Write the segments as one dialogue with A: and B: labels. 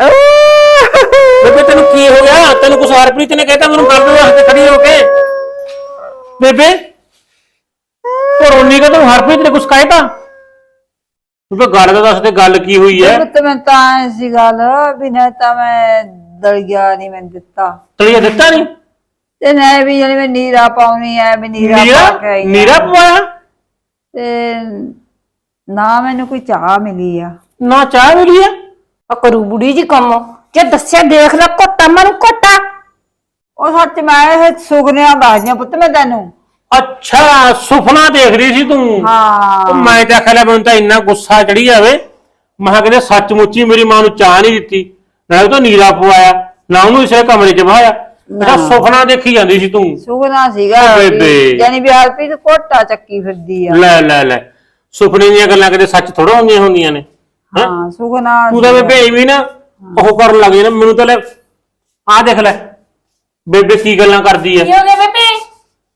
A: ਬੇਬੇ ਤੈਨੂੰ ਕੀ ਹੋ ਗਿਆ? ਤੈਨੂੰ ਕੁਛ ਹਰਪ੍ਰੀਤ ਨੇ ਕਹਿਤਾ? ਮੈਨੂੰ ਗੱਲ ਦੇ ਵਾਸਤੇ ਖੜੀ ਹੋ ਕੇ। ਬੇਬੇ ਉਹ ਰੋਣੀ ਕਾ ਤੈਨੂੰ ਹਰਪ੍ਰੀਤ ਨੇ ਕੁਛ ਕਹਿਤਾ? ਤੂੰ ਤਾਂ ਗੱਲ ਤਾਂ ਦੱਸ ਤੇ ਗੱਲ ਕੀ ਹੋਈ ਹੈ?
B: ਪੁੱਤ ਮੈਂ ਤਾਂ ਐਸੀ ਗੱਲ ਵੀ ਨਾ ਤਾਂ ਮੈਂ ਦਲੀਆ ਨਹੀਂ ਮੈਂ ਦਿੱਤਾ।
A: ਤਲੀਆ ਦਿੱਤਾ ਨਹੀਂ?
B: ਤੇ ਨਾ ਵੀ ਜਣੀ ਮੈਂ ਨੀਰਾ ਪਾਉਣੀ ਐ ਵੀ ਨੀਰਾ ਪਾ ਕੇ
A: ਨੀਰਾ
B: ਆਈ ਆਂ।
A: ਨੀਰਾ ਪਵਾਇਆ?
B: ਤੇ ਨਾ ਮੈਨੂੰ ਕੋਈ ਚਾਹ ਮਿਲੀ ਆ।
A: ਨਾ ਚਾਹ ਮਿਲੀ ਆ?
C: ਆ ਕਰੂ ਬੁੜੀ ਜੀ ਕੰਮ। ਜੇ ਦੱਸਿਆ ਦੇਖ ਲੈ ਕੋਟਾ ਮਨੂੰ ਕੋਟਾ
B: ਉਹ ਸੱਚ ਮੈਂ ਇਹ ਸੁਗਨਿਆਂ ਦੱਸਦੀਆਂ ਪੁੱਤ ਮੈਂ ਤੈਨੂੰ।
A: ਅੱਛਾ ਸੁਪਨਾ ਦੇਖ ਰਹੀ ਸੀ ਤੂੰ?
B: ਹਾਂ।
A: ਮੈਂ ਤਾਂ ਖਿਆ ਮੈਨੂੰ ਤਾਂ ਇੰਨਾ ਗੁੱਸਾ ਚੜੀ ਜਾਵੇ। ਮੈਂ ਕਿਹਾ ਕਿਤੇ ਸੱਚਮੁੱਚ ਹੀ ਮੇਰੀ ਮਾਂ ਨੂੰ ਚਾਹ ਨਹੀਂ ਦਿੱਤੀ। ਨਾ ਉਹ ਤਾਂ ਨੀਰਾ ਪਵਾਇਆ ਨਾ ਉਹਨੂੰ ਇਸੇ ਕਮਰੇ 'ਚ ਬਹਾਇਆ ਇਹਦਾ ਸੁਪਨਾ ਦੇਖੀ ਜਾਂਦੀ ਸੀ ਤੂੰ।
B: ਸੁਗਨਾ ਸੀਗਾ
A: ਓ
B: ਵੀ-
A: ਬੇਬੇ।
B: ਯਾਨੀ ਵੀ ਹਰਪ੍ਰੀਤ ਕੋਟਾ ਚੱਕੀ ਫਿਰਦੀ ਆ।
A: ਲੈ ਲੈ ਲੈ। ਸੁਪਨੇ ਦੀਆਂ ਗੱਲਾਂ ਕਿਤੇ ਸੱਚ ਥੋੜਾ ਹੁੰਦੀਆਂ ਹੁੰਦੀਆਂ ਨੇ। ਹੈਂ?
B: ਹਾਂ ਸੁਗਨਾ
A: ਤੂੰ ਤਾਂ ਬੇਬੇ ਐਵੇਂ ਨਾ ਉਹ ਕਰਨ ਲੱਗ ਜਾਣਾ ਮੈਨੂੰ ਤਾਂ ਲੈ ਆਹ ਦੇਖ ਲੈ ਬੇਬੇ ਕੀ ਗੱਲਾਂ ਕਰਦੀ ਐ
C: ਕੀ ਹੋ ਗਿਆ ਬੇਬੇ?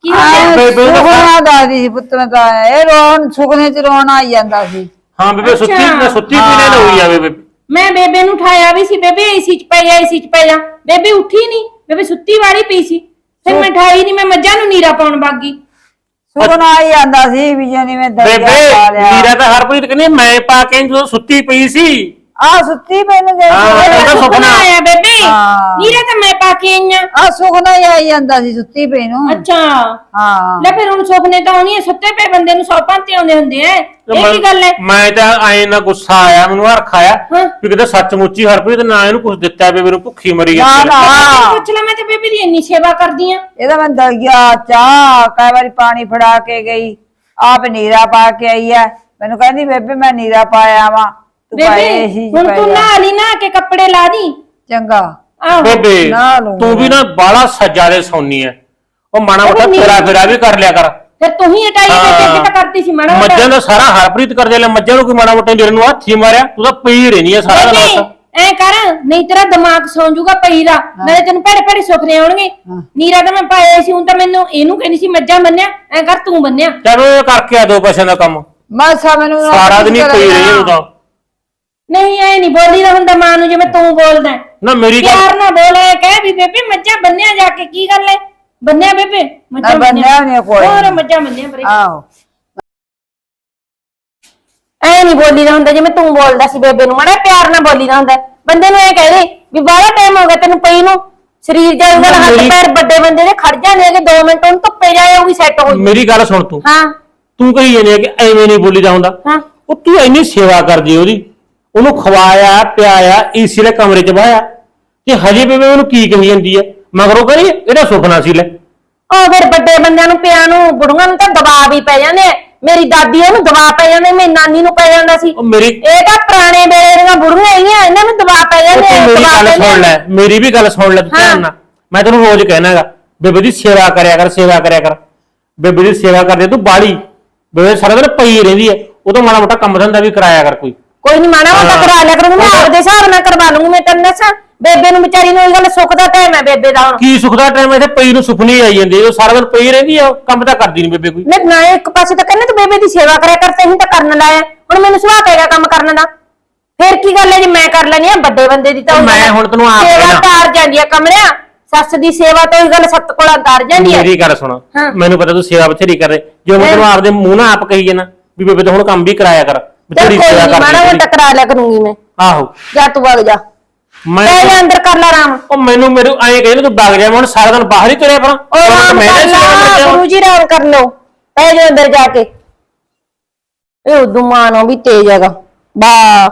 C: ਕੀ ਹੋ
B: ਸੁਗਨਾ ਸੀ ਪੁੱਤ ਮੈਂ ਤਾਂ ਇਹ ਰੋਣ ਸੁਗਨੇ ਚ ਰੋਣ ਆਈ ਜਾਂਦਾ ਸੀ।
A: ਹਾਂ ਬੇਬੇ ਸੁੱਤੀ। ਮੈਂ ਸੁੱਤੀ ਪੀਣੇ ਨਾ ਹੋਈ ਜਾਵੇ ਬੇਬੇ।
C: ਮੈਂ ਬੇਬੇ ਨੂੰ ਉਠਾਇਆ ਵੀ ਸੀ ਬੇਬੇ ਏਸੀ ਚ ਪੈ ਜਾ ਏਸੀ ਚ ਪੈ ਜਾ ਬੇਬੇ ਉੱਠੀ ਨਹੀਂ ਬੇਬੇ ਸੁੱਤੀ ਵਾਲੀ ਪਈ ਸੀ। ਫਿਰ ਮੈਂ ਠਾਈ ਨਹੀਂ ਮੈਂ ਮੱਝਾਂ ਨੂੰ ਨੀਰਾ ਪਾਉਣ ਬਾਗੀ
B: ਸੁਗਨਾ ਆਈ ਜਾਂਦਾ ਸੀ ਵੀ ਦਲੀਆ
A: ਬੇਬੇ
B: ਪਾ ਲਿਆ।
A: ਨੀਰਾ ਤਾਂ ਹਰਪ੍ਰੀਤ ਕਹਿੰਦੀ ਮੈਂ ਪਾ ਕੇ ਜਦੋਂ ਸੁੱਤੀ ਪਈ ਸੀ।
B: ਆ ਸੁੱਤੀ ਮੈਨੂੰ ਦੇ
A: ਹਾਂ,
C: ਬੇਬੇ
A: ਉਹਦਾ
C: ਦਾ
A: ਸੁਪਨਾ।
C: ਸੁਪਨਾ ਆਇਆ ਬੇਬੇ।
B: ਹਾਂ।
C: ਨੀਰਾ ਤਾਂ ਮੈਂ ਪਾ ਕੇ ਆਈਆਂ
B: ਆ। ਸੁਗਨਾ ਹੀ ਆਈ ਜਾਂਦਾ ਸੀ ਸੁੱਤੀ ਪਈ ਨੂੰ।
C: ਅੱਛਾ।
B: ਹਾਂ।
C: ਲੈ ਫਿਰ ਹੁਣ ਸੁਪਨੇ ਤਾਂ ਆਉਣੀ ਹੈ ਸੁੱਤੇ ਪਏ ਬੰਦੇ ਨੂੰ ਸੌ ਭਾਂਤੇ ਆਉਂਦੇ ਹੁੰਦੇ ਐ। ਇਹ ਕੀ ਗੱਲ ਹੈ
A: ਮੈਂ ਤਾਂ ਆਏ ਨਾ ਗੁੱਸਾ ਆਇਆ ਮੈਨੂੰ ਹਰਖ ਆਇਆ
C: ਹਾਂ।
A: ਵੀ ਕਿਤੇ ਸੱਚਮੁੱਚ ਹੀ ਹਰਪ੍ਰੀਤ ਨਾ ਇਹਨੂੰ ਕੁਝ ਦਿੱਤਾ ਬੇਬੇ ਨੂੰ ਭੁੱਖੀ ਮਰੀ
B: ਨਾ
A: ਜਾਂਦੀ
B: ਨਾ।
A: ਹੈ।
C: ਪੁੱਛ ਲੈ ਮੈਂ ਤੇ ਬੇਬੇ ਦੀ ਇੰਨੀ ਸੇਵਾ ਕਰਦੀ ਆ।
B: ਇਹਦਾ ਮੈਂ ਦਲੀਆ ਚਾਹ ਕਈ ਵਾਰੀ ਪਾਣੀ ਫੜਾ ਕੇ ਗਈ। ਆਪ ਨੀਰਾ ਪਾ ਕੇ ਆਈ ਐ। ਮੈਨੂੰ ਕਹਿੰਦੀ ਬੇਬੇ ਮੈਂ ਨੀਰਾ ਪਾਇਆ ਵਾ। ਤੂੰ
C: ਬੇਬੇ ਹੁਣ ਤੂੰ ਨਹਾ ਲਈ ਨਾ ਕੇ ਕੱਪੜੇ ਲਾ ਦੀ।
B: ਚੰਗਾ।
C: ਆਹੋ।
A: ਬੇਬੇ
B: ਨਾ ਲਊਂ
A: ਤੂੰ ਵੀ ਨਾ ਬਾਲਾ ਸੱਜਾ ਦੇ ਸੌਣੀ ਐ। ਉਹ ਮਾਣਾ ਮੋਟਾ
C: ਨਹੀਂ।
A: ਫੇਰਾ ਫੇਰਾ ਵੀ ਕਰ ਲਿਆ ਕਰ।
C: ਫਿਰ ਤੂੰ ਹੀ ਹਟਾਈ ਤੇ ਅੱਗੇ ਤਾਂ ਕਰਦੀ ਸੀ ਮਾੜਾ ਮੋਟਾ।
A: ਮੱਝਾਂ ਦਾ ਸਾਰਾ ਹਰਪ੍ਰੀਤ ਕਰ ਦੇ ਲੈ ਮੱਝਾਂ ਨੂੰ ਕੋਈ ਮਾੜਾ ਮੋਟਾ ਜਿਹੜੇ ਨੂੰ ਹੱਥੀ ਮਾਰਿਆ। ਤੂੰ ਤਾਂ ਪਈ ਰਹਿਣੀ ਐ ਸਾਰਾ ਦਿਨ
C: ਬੇਬੇ,
A: ਬਸ।
C: ਐ ਕਰ ਨਹੀਂ ਤੇਰਾ ਦਿਮਾਗ ਸੌਂ ਜਾਊਗਾ ਪਈ ਦਾ ਨਾਲੇ ਤੈਨੂੰ ਭੜੇ ਭੜੇ ਸੁਪਨੇ ਆਉਣਗੇ। ਨੀਰਾ ਤਾਂ ਮੈਂ ਪਾਇਆ ਸੀ ਹੁਣ ਤਾਂ ਮੈਨੂੰ ਇਹਨੂੰ ਕਹਿੰਦੀ ਸੀ ਮੱਝਾਂ ਬੰਨਿਆ ਐ ਕਰ ਤੂੰ ਬੰਨਿਆ।
A: ਚੱਲ ਉਹ ਕਰਕੇ ਆ ਦੋ ਪੈਸਿਆਂ ਦਾ ਕੰਮ।
B: ਮਾਸਾ ਮੈਨੂੰ ਨਾ
A: ਸਾਰਾ ਦਿਨ ਹੀ
B: ਕੁਛ
A: ਪਈ ਰਹੀ
B: ਕਰਨਾ।
C: ਨਹੀਂ ਐ ਨਹੀਂ ਬੋਲੀਦਾ ਹੁੰਦਾ ਮਾਂ ਨੂੰ ਜਿਵੇਂ ਤੂੰ ਬੋਲਦਾ ਹੈ।
A: ਨਾ ਮੇਰੀ ਗੱਲ
C: ਪਿਆਰ ਨਾਲ ਬੋਲੇ ਕਹਿ ਵੀ ਬੇਬੇ ਮੱਝਾਂ ਬੰਨਿਆ ਜਾ ਕੇ ਕੀ ਗੱਲ ਹੈ? ਬੰਨਿਆ ਬੇਬੇ
B: ਨਾ ਬੰਨਿਆ। ਨੀ ਕੋਈ।
C: ਹੋਰ ਮੱਝਾਂ ਬੰਨਿਆ ਬਰੇ
B: ਆਹੋ।
C: ਐ ਨਹੀਂ ਬੋਲੀਦਾ ਹੁੰਦਾ ਜਿਵੇਂ ਤੂੰ ਬੋਲਦਾ ਸੀ ਬੇਬੇ ਨੂੰ। ਮੜਾ ਪਿਆਰ ਨਾਲ ਬੋਲੀਦਾ ਹੁੰਦਾ। ਬੰਦੇ ਨੂੰ ਐ ਕਹਿ ਦੇ ਵੀ ਬਾਹਲਾ ਟਾਈਮ ਹੋ ਗਿਆ ਤੈਨੂੰ ਪਈ ਨੂੰ। ਸਰੀਰ ਜਾਊਗਾ
A: ਨਾ
C: ਹੱਥ
A: ਮੇਰੀ-
C: ਪੈਰ ਵੱਡੇ ਬੰਦੇ ਦੇ ਖੜ ਜਾਂਦੇ ਕਿ 2 ਮਿੰਟ ਉਹਨੂੰ ਧੁੱਪੇ ਜਾਏ ਉਹ ਵੀ ਸੈੱਟ ਹੋ ਜਾਊ
A: ਮੇਰੀ ਗੱਲ ਸੁਣ ਤੂੰ।
C: ਹਾਂ।
A: ਤੂੰ ਕਹੀ ਜਾਂਦੀ ਹੈ ਕਿ ਐਵੇਂ ਨਹੀਂ ਬੋਲੀਦਾ ਹੁੰਦਾ।
C: ਹਾਂ।
A: ਉਹ ਤੂੰ ਇੰਨੀ ਸੇਵਾ ਕਰਦੀ ਉਹਦੀ। ਉਹਨੂੰ ਖਵਾਇਆ ਪਿਆਇਆ ਏਸੀ ਦੇ ਕਮਰੇ 'ਚ ਬਾਇਆ ਤੇ ਹਜੇ ਬੇਬੇ ਉਹਨੂੰ ਕੀ ਕਹੀ ਜਾਂਦੀ ਹੈ ਮਗਰੋਂ ਕਰੀ ਇਹਦਾ ਸੁਪਨਾ ਸੀ ਲੈ।
C: ਉਹ ਫਿਰ ਵੱਡੇ ਬੰਦਿਆਂ ਨੂੰ ਪਿਆ ਨੂੰ ਬੁੜੀਆਂ ਨੂੰ ਤਾਂ ਦਬਾਅ ਵੀ ਪੈ ਜਾਂਦੇ ਆ। ਮੇਰੀ ਦਾਦੀ ਉਹਨੂੰ ਦਬਾਅ ਪੈ ਜਾਂਦੇ ਮੇਰੀ ਨਾਨੀ ਨੂੰ ਪੈ ਜਾਂਦਾ ਸੀ।
A: ਉਹ ਮੇਰੀ
C: ਇਹ ਤਾਂ ਪੁਰਾਣੇ ਵੇਲੇ ਦੀਆਂ ਬੁੜੀਆਂ ਆਈਆਂ ਇਹਨਾਂ ਨੂੰ ਦਬਾਅ ਪੈ
A: ਉਹ
C: ਜਾਂਦੇ
A: ਤੂੰ
C: ਆ,
A: ਮੇਰੀ
C: ਦਬਾਅ
A: ਗੱਲ ਸੁਣ। ਲੈ ਮੇਰੀ ਵੀ ਗੱਲ ਸੁਣ ਲੈ ਤੂੰ ਧਿਆਨ ਨਾਲ। ਮੈਂ ਤੈਨੂੰ ਰੋਜ਼ ਕਹਿਣਾਗਾ ਬੇਬੇ ਦੀ ਸੇਵਾ ਕਰਿਆ ਕਰ ਸੇਵਾ ਕਰਿਆ ਕਰ। ਬੇਬੇ ਦੀ ਸੇਵਾ ਕਰਦੇ ਤੂੰ ਬਾੜੀ ਬੇਬੇ ਸਾਰਾ ਦਿਨ ਪਈ ਰਹਿੰਦੀ ਹੈ ਉਹ ਤੋਂ ਮਾੜਾ ਮੋਟਾ ਕੰਮ ਧੰਦਾ ਵੀ ਕਰਾਇਆ ਕਰ ਕੋਈ।
C: ਕੋਈ ਨਹੀਂ ਮਾਣਾ ਮੋਟਾ। ਕਰਾ ਲਿਆ ਕਰੂੰਗੀ ਮੈਂ ਆਪਦੇ ਹਿਸਾਬ ਨਾਲ ਕਰਵਾ ਲੂੰਗੀ ਮੈਂ ਤੈਨੂੰ ਦੱਸਾਂ। ਬੇਬੇ ਨੂੰ ਵਿਚਾਰੀ ਨੂੰ ਇਹ ਗੱਲ ਸੁੱਖ ਦਾ ਟਾਈਮ ਹੈ ਬੇਬੇ ਦਾ ਹੁਣ।
A: ਕੀ ਸੁੱਖ ਦਾ ਟਾਈਮ ਇੱਥੇ ਪਈ ਨੂੰ ਸੁਪਨੇ ਆਈ ਜਾਂਦੇ ਉਹ ਸਾਰਾ ਦਿਨ ਪਈ ਰਹਿੰਦੀ ਆ ਕੰਮ ਤਾਂ ਕਰਦੀ ਨਹੀਂ ਬੇਬੇ ਕੋਈ।
C: ਨਾ ਨਾ ਇੱਕ ਪਾਸੇ ਤਾਂ ਕਹਿੰਦੇ ਤੂੰ ਬੇਬੇ ਦੀ ਸੇਵਾ ਕਰਿਆ ਕਰ ਤੈਨੂੰ ਤਾਂ ਕਰਨ ਲਾਇਆ। ਹੁਣ ਮੈਨੂੰ ਸੁਭਾਅ ਪਏਗਾ ਕੰਮ ਕਰਨ ਦਾ? ਫੇਰ ਕੀ ਗੱਲ ਹੈ ਜੀ ਮੈਂ ਕਰ ਲੈਣੀ ਆ ਵੱਡੇ ਬੰਦੇ ਦੀ ਤਾਂ
A: ਮੈਂ ਹੁਣ ਤੈਨੂੰ ਆਪ
C: ਸੇਵਾ। ਤਾਰ ਜਾਂਦੀ ਆ ਕਮਰਿਆ ਸੱਸ ਦੀ ਸੇਵਾ ਤੋਂ ਇਹ ਗੱਲ ਸੱਤ ਕੋਲਾਂ ਤਾਰ ਜਾਂਦੀ ਆ।
A: ਮੇਰੀ ਗੱਲ ਸੁਣ। ਮੈਨੂੰ ਪਤਾ ਤੂੰ ਸੇਵਾ ਬਥੇਰੀ ਕਰ ਰਹੇ। ਜੋ ਮੈਂ? ਤੈਨੂੰ ਆਪਦੇ ਮੂੰਹ ਨਾਲ ਆਪ ਕਹੀ ਜਾਣਾ ਵੀ ਬੇਬੇ ਤਾਂ ਹੁਣ ਕੰਮ ਵੀ ਕਰਾਇਆ ਕਰ।
C: ਚੱਲ
A: ਬਥੇਰੀ
C: ਕੋਈ
A: ਸੇਵਾ
C: ਨਹੀਂ ਮਾੜਾ
A: ਕਰਦੀ
C: ਮੋਟਾ ਕਰਾ ਲਿਆ ਕਰੂੰਗੀ ਮੈਂ।
A: ਆਹੋ।
C: ਜਾ ਤੂੰ ਵਗ ਜਾ।
A: ਮੈਂ
C: ਪੈ ਜਾ ਅੰਦਰ ਕਰ ਲੈ ਆਰਾਮ।
A: ਉਹ ਮੈਨੂੰ ਮੇਰੇ ਐਂ ਕਹਿੰਦੇ ਤੂੰ ਵਗ ਜਾ ਮੈਂ ਹੁਣ ਸਾਰਾ ਦਿਨ ਬਾਹਰ ਹੀ ਤੁਰਿਆ ਫਿਰਾਂ।
C: ਉਹ ਆਰਾਮ
A: ਮੈਂ
C: ਕਰ ਲਾ ਗੁਰੂ ਜੀ ਆਰਾਮ ਕਰ ਲਓ। ਪੈ ਜਾ ਅੰਦਰ ਜਾ ਕੇ। ਇਹ ਉਦੋਂ ਮਾਨੋ ਵੀ ਤੇਜ ਹੈਗਾ। ਬਾ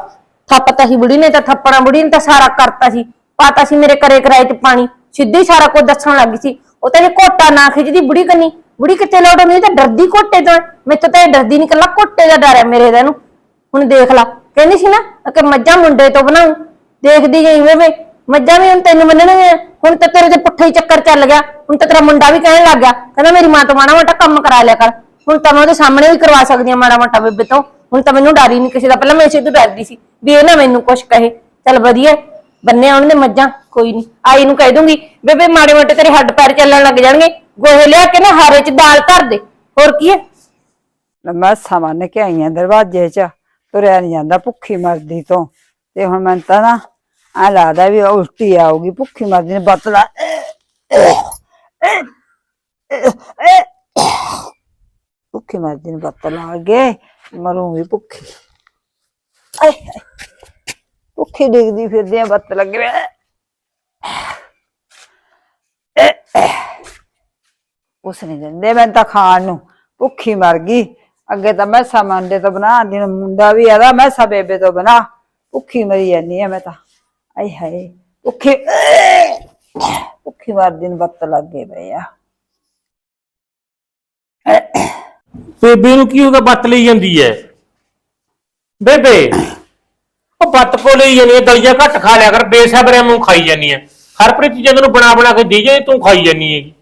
C: ਥੱਪਤਾ ਸੀ ਬੁੜੀ ਨੇ ਤਾਂ ਥੱਪਣਾ ਬੁੜੀ ਨੇ ਤਾਂ ਸਾਰਾ ਕਰਤਾ ਸੀ। ਪਾਤਾ ਸੀ ਮੇਰੇ ਕਰੇ ਕਰਾਏ ਤੇ ਪਾਣੀ। ਸਿੱਧੀ ਹੀ ਸਾਰਾ ਕੁਝ ਦੱਸਣ ਲੱਗੀ ਸੀ। ਉਹ ਤਾਂ ਜੇ ਕੋਟਾ ਨਾ ਖਿੱਚਦੀ ਬੁੜੀ ਕੰਨੀ। ਬੁੜੀ ਕਿੱਥੇ ਲੋੜ ਹੁੰਦੀ? ਤਾਂ ਡਰਦੀ ਕੋਟੇ ਤੋਂ। ਮੈਨੂੰ ਤਾਂ ਇਹ ਡਰਦੀ ਨਹੀਂ ਕੱਲਾ ਕੋਟੇ ਦਾ ਡਰ ਹੈ ਮੇਰੇ ਦਾ ਇਹਨੂੰ। ਹੁਣ ਦੇਖ ਲਾ। ਕਹਿੰਦੀ ਸੀ ਨਾ ਕਿ ਮੱਝਾਂ ਮੁੰਡੇ ਤੋਂ ਬਣਾਉ। ਦੇਖਦੀ ਗਈ ਵੇ ਮੱਝਾਂ ਵੀ ਹੁਣ ਤੈਨੂੰ ਮੰਨਣਗੀਆਂ। ਹੁਣ ਤਾਂ ਤੇਰੇ ਤੇ ਪੁੱਠਾ ਹੀ ਚੱਕਰ ਚੱਲ ਗਿਆ। ਹੁਣ ਤਾਂ ਤੇਰਾ ਮੁੰਡਾ ਵੀ ਕਹਿਣ ਲੱਗ ਗਿਆ। ਕਹਿੰਦਾ ਮੇਰੀ ਮਾਂ ਤੋਂ ਮਾੜਾ ਮੋਟਾ ਕੰਮ ਕਰਾ ਲਿਆ ਕਰ। ਹੁਣ ਤਾਂ ਮੈਂ ਉਹਦੇ ਸਾਹਮਣੇ ਵੀ ਕਰਵਾ ਸਕਦੀ ਹਾਂ ਮਾੜਾ ਮੋਟਾ ਬੇਬੇ ਤੋਂ। ਹੁਣ ਤਾਂ ਮੈਨੂੰ ਡਰ ਹੀ ਨਹੀਂ ਕਿਸੇ ਦਾ। ਪਹਿਲਾਂ ਮੈਂ ਇਸੇ ਤੋਂ ਡਰਦੀ ਸੀ ਵੀ ਇਹ ਨਾ ਮੈਨੂੰ ਕੁਛ ਕਹੇ। ਚੱਲ ਵਧੀਆ। ਬੰਨਿਆ ਉਹਨੇ ਮੱਝਾਂ। ਕੋਈ ਨਹੀਂ। ਆਈ ਨੂੰ ਕਹਿ ਦੂੰਗੀ, ਬੇਬੇ ਮਾੜੇ ਮੋਟੇ ਤੇਰੇ ਹੱਡ ਪੈਰ ਚੱਲਣ ਲੱਗ ਜਾਣਗੇ। ਗੋਹੇ ਲਿਆ ਕੇ ਨਾ ਹਾਰੇ 'ਚ ਦਾਲ ਧਰ ਦੇ। ਹੋਰ ਕੀ ਹੈ?
B: ਮੈਂ ਸਾਮਾਨ ਕੇ ਆਈਆਂ ਦਰਵਾਜ਼ੇ 'ਚ। ਤੁਰਿਆ ਨਹੀਂ ਜਾਂਦਾ, ਭੁੱਖੀ ਮਰਦੀ ਤੋਂ। ਤੇ ਹੁਣ ਮੈਨੂੰ ਤਾਂ ਨਾ ਆ ਲੱਗਦਾ ਵੀ ਉਲਟੀ ਆਊਗੀ, ਭੁੱਖੀ ਮਰਦੀ ਨੇ ਬਤਲਾ ਭੁੱਖੀ ਮਰਦੀ ਨੇ ਬਤਲਾ ਅੱਗੇ ਮਰੂੰਗੀ ਭੁੱਖੀ। ਭੁੱਖੀ ਡਿੱਗਦੀ ਫਿਰਦੀ ਆ ਬੱਤ ਲੱਗੇ ਵੇ ਉਸ ਨੇ ਦਿੰਦੇ ਮੈਂ ਤਾਂ ਖਾਣ ਨੂੰ। ਭੁੱਖੀ ਮਰ ਗਈ। ਅੱਗੇ ਤਾਂ ਮੈਸਾ ਮੰਡੇ ਤੋਂ ਬਣਾ ਦੀ ਮੁੰਡਾ ਵੀ ਆਦਾ ਮੈਸਾ ਬੇਬੇ ਤੋਂ ਬਣਾ। ਭੁੱਖੀ ਮਰੀ ਜਾਂਦੀ ਆ ਮੈਂ ਤਾਂ। ਆਏ ਹਾਏ, ਭੁੱਖੀ ਭੁੱਖੀ ਮਰਦੀ ਦਿਨ ਬੱਤ ਲੱਗੇ ਪਏ ਆ।
A: ਬੇਬੇ ਨੂੰ ਕੀ ਹੋਗਾ ਬੱਤ ਲਈ ਜਾਂਦੀ ਐ? ਬੇਬੇ, ਉਹ ਬੱਤ ਕੋ ਲਈ ਜਾਂਦੀ ਐ? ਦਲੀਆ ਘੱਟ ਖਾ ਲਿਆ ਕਰ, ਬੇਸਬਰਿਆਂ ਮੂੰਹ ਖਾਈ ਜਾਂਦੀ ਐ। ਹਰਪ੍ਰੀਤ ਚੀਜ਼ਾਂ ਤੈਨੂੰ ਬਣਾ ਬਣਾ ਕੇ ਦੇ ਜੇ ਤੂੰ ਖਾਈ ਜਾਂਦੀ ਹੈਗੀ।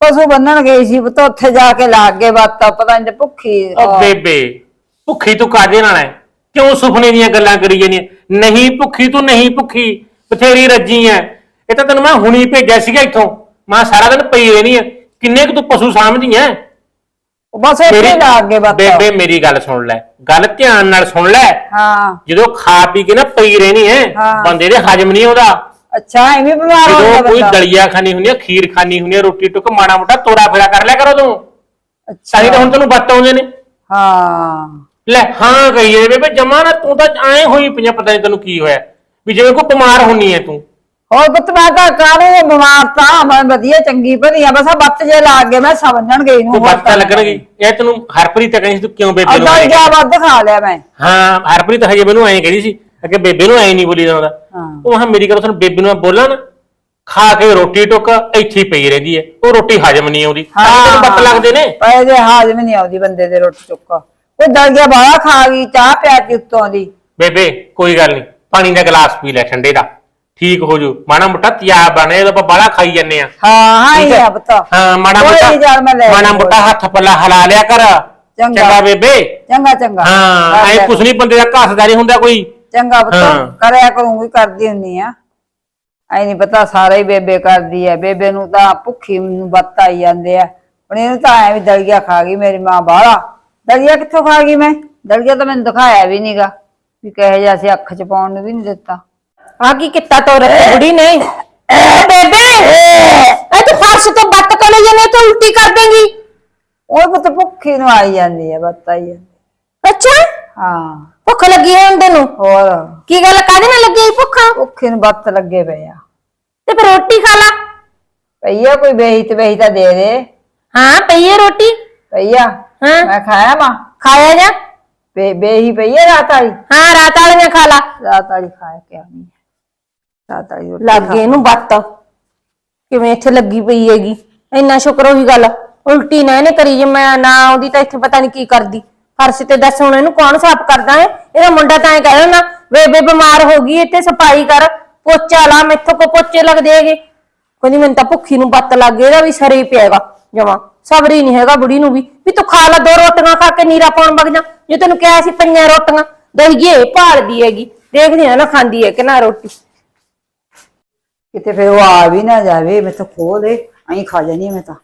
B: ਪਸ਼ੂ ਬੰਨਣ ਗਈ ਸੀ ਪੁੱਤ ਉੱਥੇ ਜਾ ਕੇ ਲੱਗ ਗਏ ਬੱਤ ਪਤਾ ਨਹੀਂ ਭੁੱਖੀ
A: ਉਹ ਬੇਬੇ ਭੁੱਖੀ ਤੂੰ ਕਾਦੇ ਨਾਲ ਐ? ਕਿਉਂ ਸੁਪਨੇ ਦੀਆਂ ਗੱਲਾਂ ਕਰੀ ਜਾਂਦੀ ਐ? ਨਹੀਂ ਭੁੱਖੀ ਤੂੰ ਨਹੀਂ ਭੁੱਖੀ ਬਥੇਰੀ ਰੱਜੀ ਐ। ਇਹ ਤਾਂ ਤੈਨੂੰ ਮੈਂ ਹੁਣੀ ਭੇਜਿਆ ਸੀਗਾ ਇੱਥੋਂ। ਮੈਂ ਸਾਰਾ ਦਿਨ ਪਈ ਰਹਿਣੀ ਐ। ਕਿੰਨੇ ਕੁ ਤੂੰ ਪਸ਼ੂ ਸਾਂਭਦੀ ਐ?
B: ਬਸ ਇੱਥੇ ਲੱਗ ਗਏ ਬੱਤ
A: ਬੇਬੇ ਮੇਰੀ ਗੱਲ ਸੁਣ ਲੈ। ਗੱਲ ਧਿਆਨ ਨਾਲ ਸੁਣ ਲੈ।
B: ਹਾਂ।
A: ਜਦੋਂ ਖਾ ਪੀ ਕੇ ਨਾ ਪਈ ਰਹਿਣੀ ਐ। ਬੰਦੇ ਦੇ ਹਜਮ ਨਹੀਂ ਆਉਂਦਾ।
B: ਅੱਛਾ ਐਵੇਂ ਬਿਮਾਰ ਹੋ ਗਿਆ
A: ਜਦੋਂ ਕੋਈ
B: ਬੰਦਾ।
A: ਦਲੀਆ ਖਾਣੀ ਹੁੰਦੀ ਖੀਰ ਖਾਣੀ ਹੁੰਦੀ ਐ ਰੋਟੀ ਟੁੱਕ ਮਾੜਾ ਮੋਟਾ ਤੋਰਾ ਫੇਰਾ ਕਰ ਲਿਆ ਕਰੋ ਤੂੰ। ਸਾਈ ਤਾਂ ਹੁਣ ਤੈਨੂੰ ਬੱਤ ਆਉਂਦੇ ਨੇ।
B: ਹਾਂ।
A: ਲੈ ਹਾਂ ਕਹੀਏ ਬੇਬੇ ਜਮਾ ਨਾ ਤੂੰ ਤਾਂ ਐ ਹੋਈ ਪਈਆਂ ਪਤਾ ਨਹੀਂ ਤੈਨੂੰ ਕੀ ਹੋਇਆ ਵੀ ਜਿਵੇਂ ਕੋਈ ਬਿਮਾਰ ਹੁੰਨੀ ਐ ਤੂੰ।
B: ਹੋਰ ਪੁੱਤ ਮੈਂ ਤਾਂ ਕਾਹਨੂੰ ਬਿਮਾਰ ਤਾਂ? ਮੈਂ ਵਧੀਆ ਚੰਗੀ ਭਲੀ ਆ ਬਸ ਆ ਬੱਤ ਜੇ ਲੱਗ ਗਏ ਮੈਂ ਸਮਝਣ ਗਈ ਨੂੰ
A: ਤੂੰ ਬੱਤ ਤਾਂ ਲੱਗਣਗੀ ਇਹ ਤੈਨੂੰ ਹਰਪ੍ਰੀਤ ਤਾਂ ਕਹਿੰਦੀ ਸੀ ਤੂੰ ਕਿਉਂ ਬੇਬੇ ਨੂੰ
B: ਅੱਧਾ
A: ਐਂ
B: ਜਾ ਵੱਧ ਖਾ ਲਿਆ ਮੈਂ।
A: ਹਾਂ ਹਰਪ੍ਰੀਤ ਹਜੇ ਮੈਨੂੰ ਐਂ ਕਹਿੰਦੀ ਸੀ ਅੱਗੇ ਬੇਬੇ ਨੂੰ ਐਂ ਨਹੀਂ ਬੋਲੀ ਜਾਂਦਾ।
B: ਹਾਂ।
A: ਉਹ ਹਾਂ ਮੇਰੀ ਗੱਲ ਸੁਣ ਬੇਬੇ ਨੂੰ ਮੈਂ ਬੋਲਾਂ ਨਾ ਖਾ ਕੇ ਰੋਟੀ ਟੁੱਕ ਇੱਥੇ ਹੀ ਪਈ ਰਹਿੰਦੀ ਐ ਉਹ ਰੋਟੀ ਹਜਮ ਨਹੀਂ ਆਉਂਦੀ। ਤਾਂ ਹੀ ਤੈਨੂੰ ਬੱਤ ਲੱਗਦੇ ਨੇ।
B: ਪਏ ਦੇ ਹਾਜ਼ਮ ਨਹੀਂ ਆਉਂਦੀ ਬੰਦੇ ਦੇ ਰੋਟੀ ਚੁੱਕਾ। ਉਹ ਦਲ ਗਿਆ ਬਾਹਲਾ ਖਾ ਗਈ ਚਾਹ ਪਿਆਤੀ ਉੱਤੋਂ ਦੀ
A: ਬੇਬੇ ਕੋਈ ਗੱਲ ਨਹੀਂ। ਪਾਣੀ ਦਾ ਗਲਾਸ ਪੀ ਲੈ ਠੰਡੇ ਦਾ। ਠੀਕ ਹੋ ਜੂ। ਮਾੜਾ ਮੋਟਾ ਤਿਆਬ ਬਣੇ ਜਦੋਂ ਆਪਾਂ ਬਾਹਲਾ ਖਾਈ ਜੰਨੇ ਆ
B: ਹਾਂ ਹਾਂ ਹੀ?
A: ਹੈ?
B: ਆ ਪੁੱਤ।
A: ਹਾਂ ਮਾੜਾ
B: ਕੋਈ
A: ਮੋਟਾ
B: ਮੈਂ ਲੈ
A: ਹੱਥ ਪੱਲਾ ਹਲਾ ਲਿਆ ਕਰ।
B: ਚੰਗਾ।
A: ਚੰਗਾ ਬੇਬੇ।
B: ਚੰਗਾ ਚੰਗਾ।
A: ਹਾਂ ਐ ਕੁਛ ਨਹੀਂ ਬੰਦੇ ਦਾ ਘਸਦਾ ਨਹੀਂ ਹੁੰਦਾ ਕੋਈ।
B: ਚੰਗਾ ਪੁੱਤ। ਕਰਿਆ ਕਰੂੰਗੀ ਕਰਦੀ ਹੁੰਨੀ ਆ। ਐ ਨਹੀਂ ਪਤਾ ਸਾਰਾ ਹੀ ਬੇਬੇ ਕਰਦੀ ਐ ਬੇਬੇ ਨੂੰ ਤਾਂ ਭੁੱਖੀ ਨੂੰ ਬੱਤ ਆਈ ਜਾਂਦੇ ਆ। ਹੁਣ ਇਹਨੂੰ ਤਾਂ ਐ ਵੀ ਦਲੀਆ ਖਾ ਗਈ ਮੇਰੀ ਮਾਂ ਬਾਹਲਾ। ਦਲੀਆ ਕਿੱਥੋਂ ਖਾ ਗਈ ਮੈਂ? ਦਲੀਆ ਤਾਂ ਮੈਨੂੰ ਦਿਖਾਇਆ ਵੀ ਨਹੀਂਗਾ ਵੀ ਕਹੇ ਜਿਹਾ ਸੀ ਅੱਖ ਚ ਪਾਉਣ ਨੂੰ ਵੀ ਨਹੀਂ ਦਿੱਤਾ।
C: ਆ ਕੀ ਕੀਤਾ ਤੋ ਰੱਖੀ ਬੁੜੀ ਨੇ? ਬੇਬੇ ਐ ਤੂੰ ਫਰਸ਼ ਤੋਂ ਬੱਤ ਕੋਲੇ ਜਨੇ ਤੂੰ ਉਲਟੀ ਕਰ ਦੇਂਗੀ।
B: ਉਹ ਪੁੱਤ ਭੁੱਖੀ ਨੂੰ ਆਈ ਜਾਂਦੀ ਐ ਬੱਤ ਆਈ ਜਾਂਦੀ
C: ਅੱਛਾ?
B: ਹਾਂ।
C: ਭੁੱਖ ਲੱਗੀ ਹੈ ਹੁੰਦੇ ਨੂੰ?
B: ਹੋਰ।
C: ਕੀ ਗੱਲ ਕਾਹਦੇ ਨਾਲ ਲੱਗੀ ਹੈ ਭੁੱਖ?
B: ਭੁੱਖੀ ਨੂੰ ਬੱਤ ਲੱਗੇ ਪਏ ਆ।
C: ਤੇ ਫਿਰ ਰੋਟੀ ਖਾ ਲਾ।
B: ਪਈਆ ਕੋਈ ਤੇ ਬੇਹੀ ਤਾਂ ਦੇ ਦੇ।
C: ਹਾਂ ਪਈ ਹੈ ਰੋਟੀ?
B: ਪਈਆ
C: ਹਾਂ।
B: ਮੈਂ ਖਾਇਆ ਮਾਂ
C: ਖਾਇਆ ਜਾ?
B: ਬੇ ਬੇਹੀ ਪਈਆ ਰਾਤ ਵਾਲੀ?
C: ਹਾਂ ਰਾਤ ਵਾਲੀਆਂ ਖਾ ਲਾ।
B: ਰਾਤ ਵਾਲੀ ਖਾਇਆ ਕਿਆ ਨਹੀਂ? ਰਾਤ ਵਾਲੀ ਰੋਟੀ
C: ਲੱਗ ਇਹਨੂੰ ਬੱਤ ਕਿਵੇਂ ਇੱਥੇ ਲੱਗੀ ਪਈ ਹੈਗੀ? ਇੰਨਾ ਸ਼ੁਕਰ ਹੋਈ ਗੱਲ। ਉਲਟੀ ਨਾ ਇਹਨੇ ਕਰੀ ਜੇ ਮੈਂ ਨਾ ਆਉਂਦੀ ਤਾਂ ਇੱਥੇ ਪਤਾ ਨਹੀਂ ਕੀ ਕਰਦੀ। ਫਰਸ਼ ਤੇ ਦੱਸ ਹੁਣ ਇਹਨੂੰ ਕੌਣ ਸਾਫ਼ ਕਰਦਾ ਹੈ? ਇਹਦਾ ਮੁੰਡਾ ਤਾਂ ਐ ਕਹਿ ਨਾ ਬੇਬੇ ਬਿਮਾਰ ਹੋ ਗਈ, ਇੱਥੇ ਸਫ਼ਾਈ ਕਰ। ਪੋਚਾ ਲਾ, ਮੈਥੋਂ ਕੋ ਪੋਚੇ ਲੱਗਦੇ ਹੈਗੇ। ਕਹਿੰਦੀ, ਮੈਨੂੰ ਤਾਂ ਭੁੱਖੀ ਨੂੰ ਬੱਤ ਲੱਗ ਗਈ, ਇਹਦਾ ਵੀ ਸਰੇ ਪਿਆਗਾ ਜਮਾ। ਸਬਰੀ ਨਹੀਂ ਹੈਗਾ ਬੁੜੀ ਨੂੰ ਵੀ। ਵੀ ਤੂੰ ਖਾ ਲੈ, ਦੋ ਰੋਟੀਆਂ ਖਾ ਕੇ ਨੀਰਾ ਪਾਉਣ ਵਗ ਜਾ। ਜੇ ਤੈਨੂੰ ਕਿਹਾ ਸੀ ਪੰਜਾਂ ਰੋਟੀਆਂ ਦਈਏ ਭਾਲਦੀ ਹੈਗੀ। ਦੇਖਦੇ ਆ ਨਾ ਖਾਂਦੀ ਹੈ ਕਿ ਨਾ ਰੋਟੀ।
B: ਕਿਤੇ ਫਿਰ ਉਹ ਆ ਵੀ ਨਾ ਜਾਵੇ ਮੈਂ ਤਾਂ ਖੋ ਦੇ ਐਂ ਖਾ ਜਾਨੀ ਮੈਂ ਤਾਂ।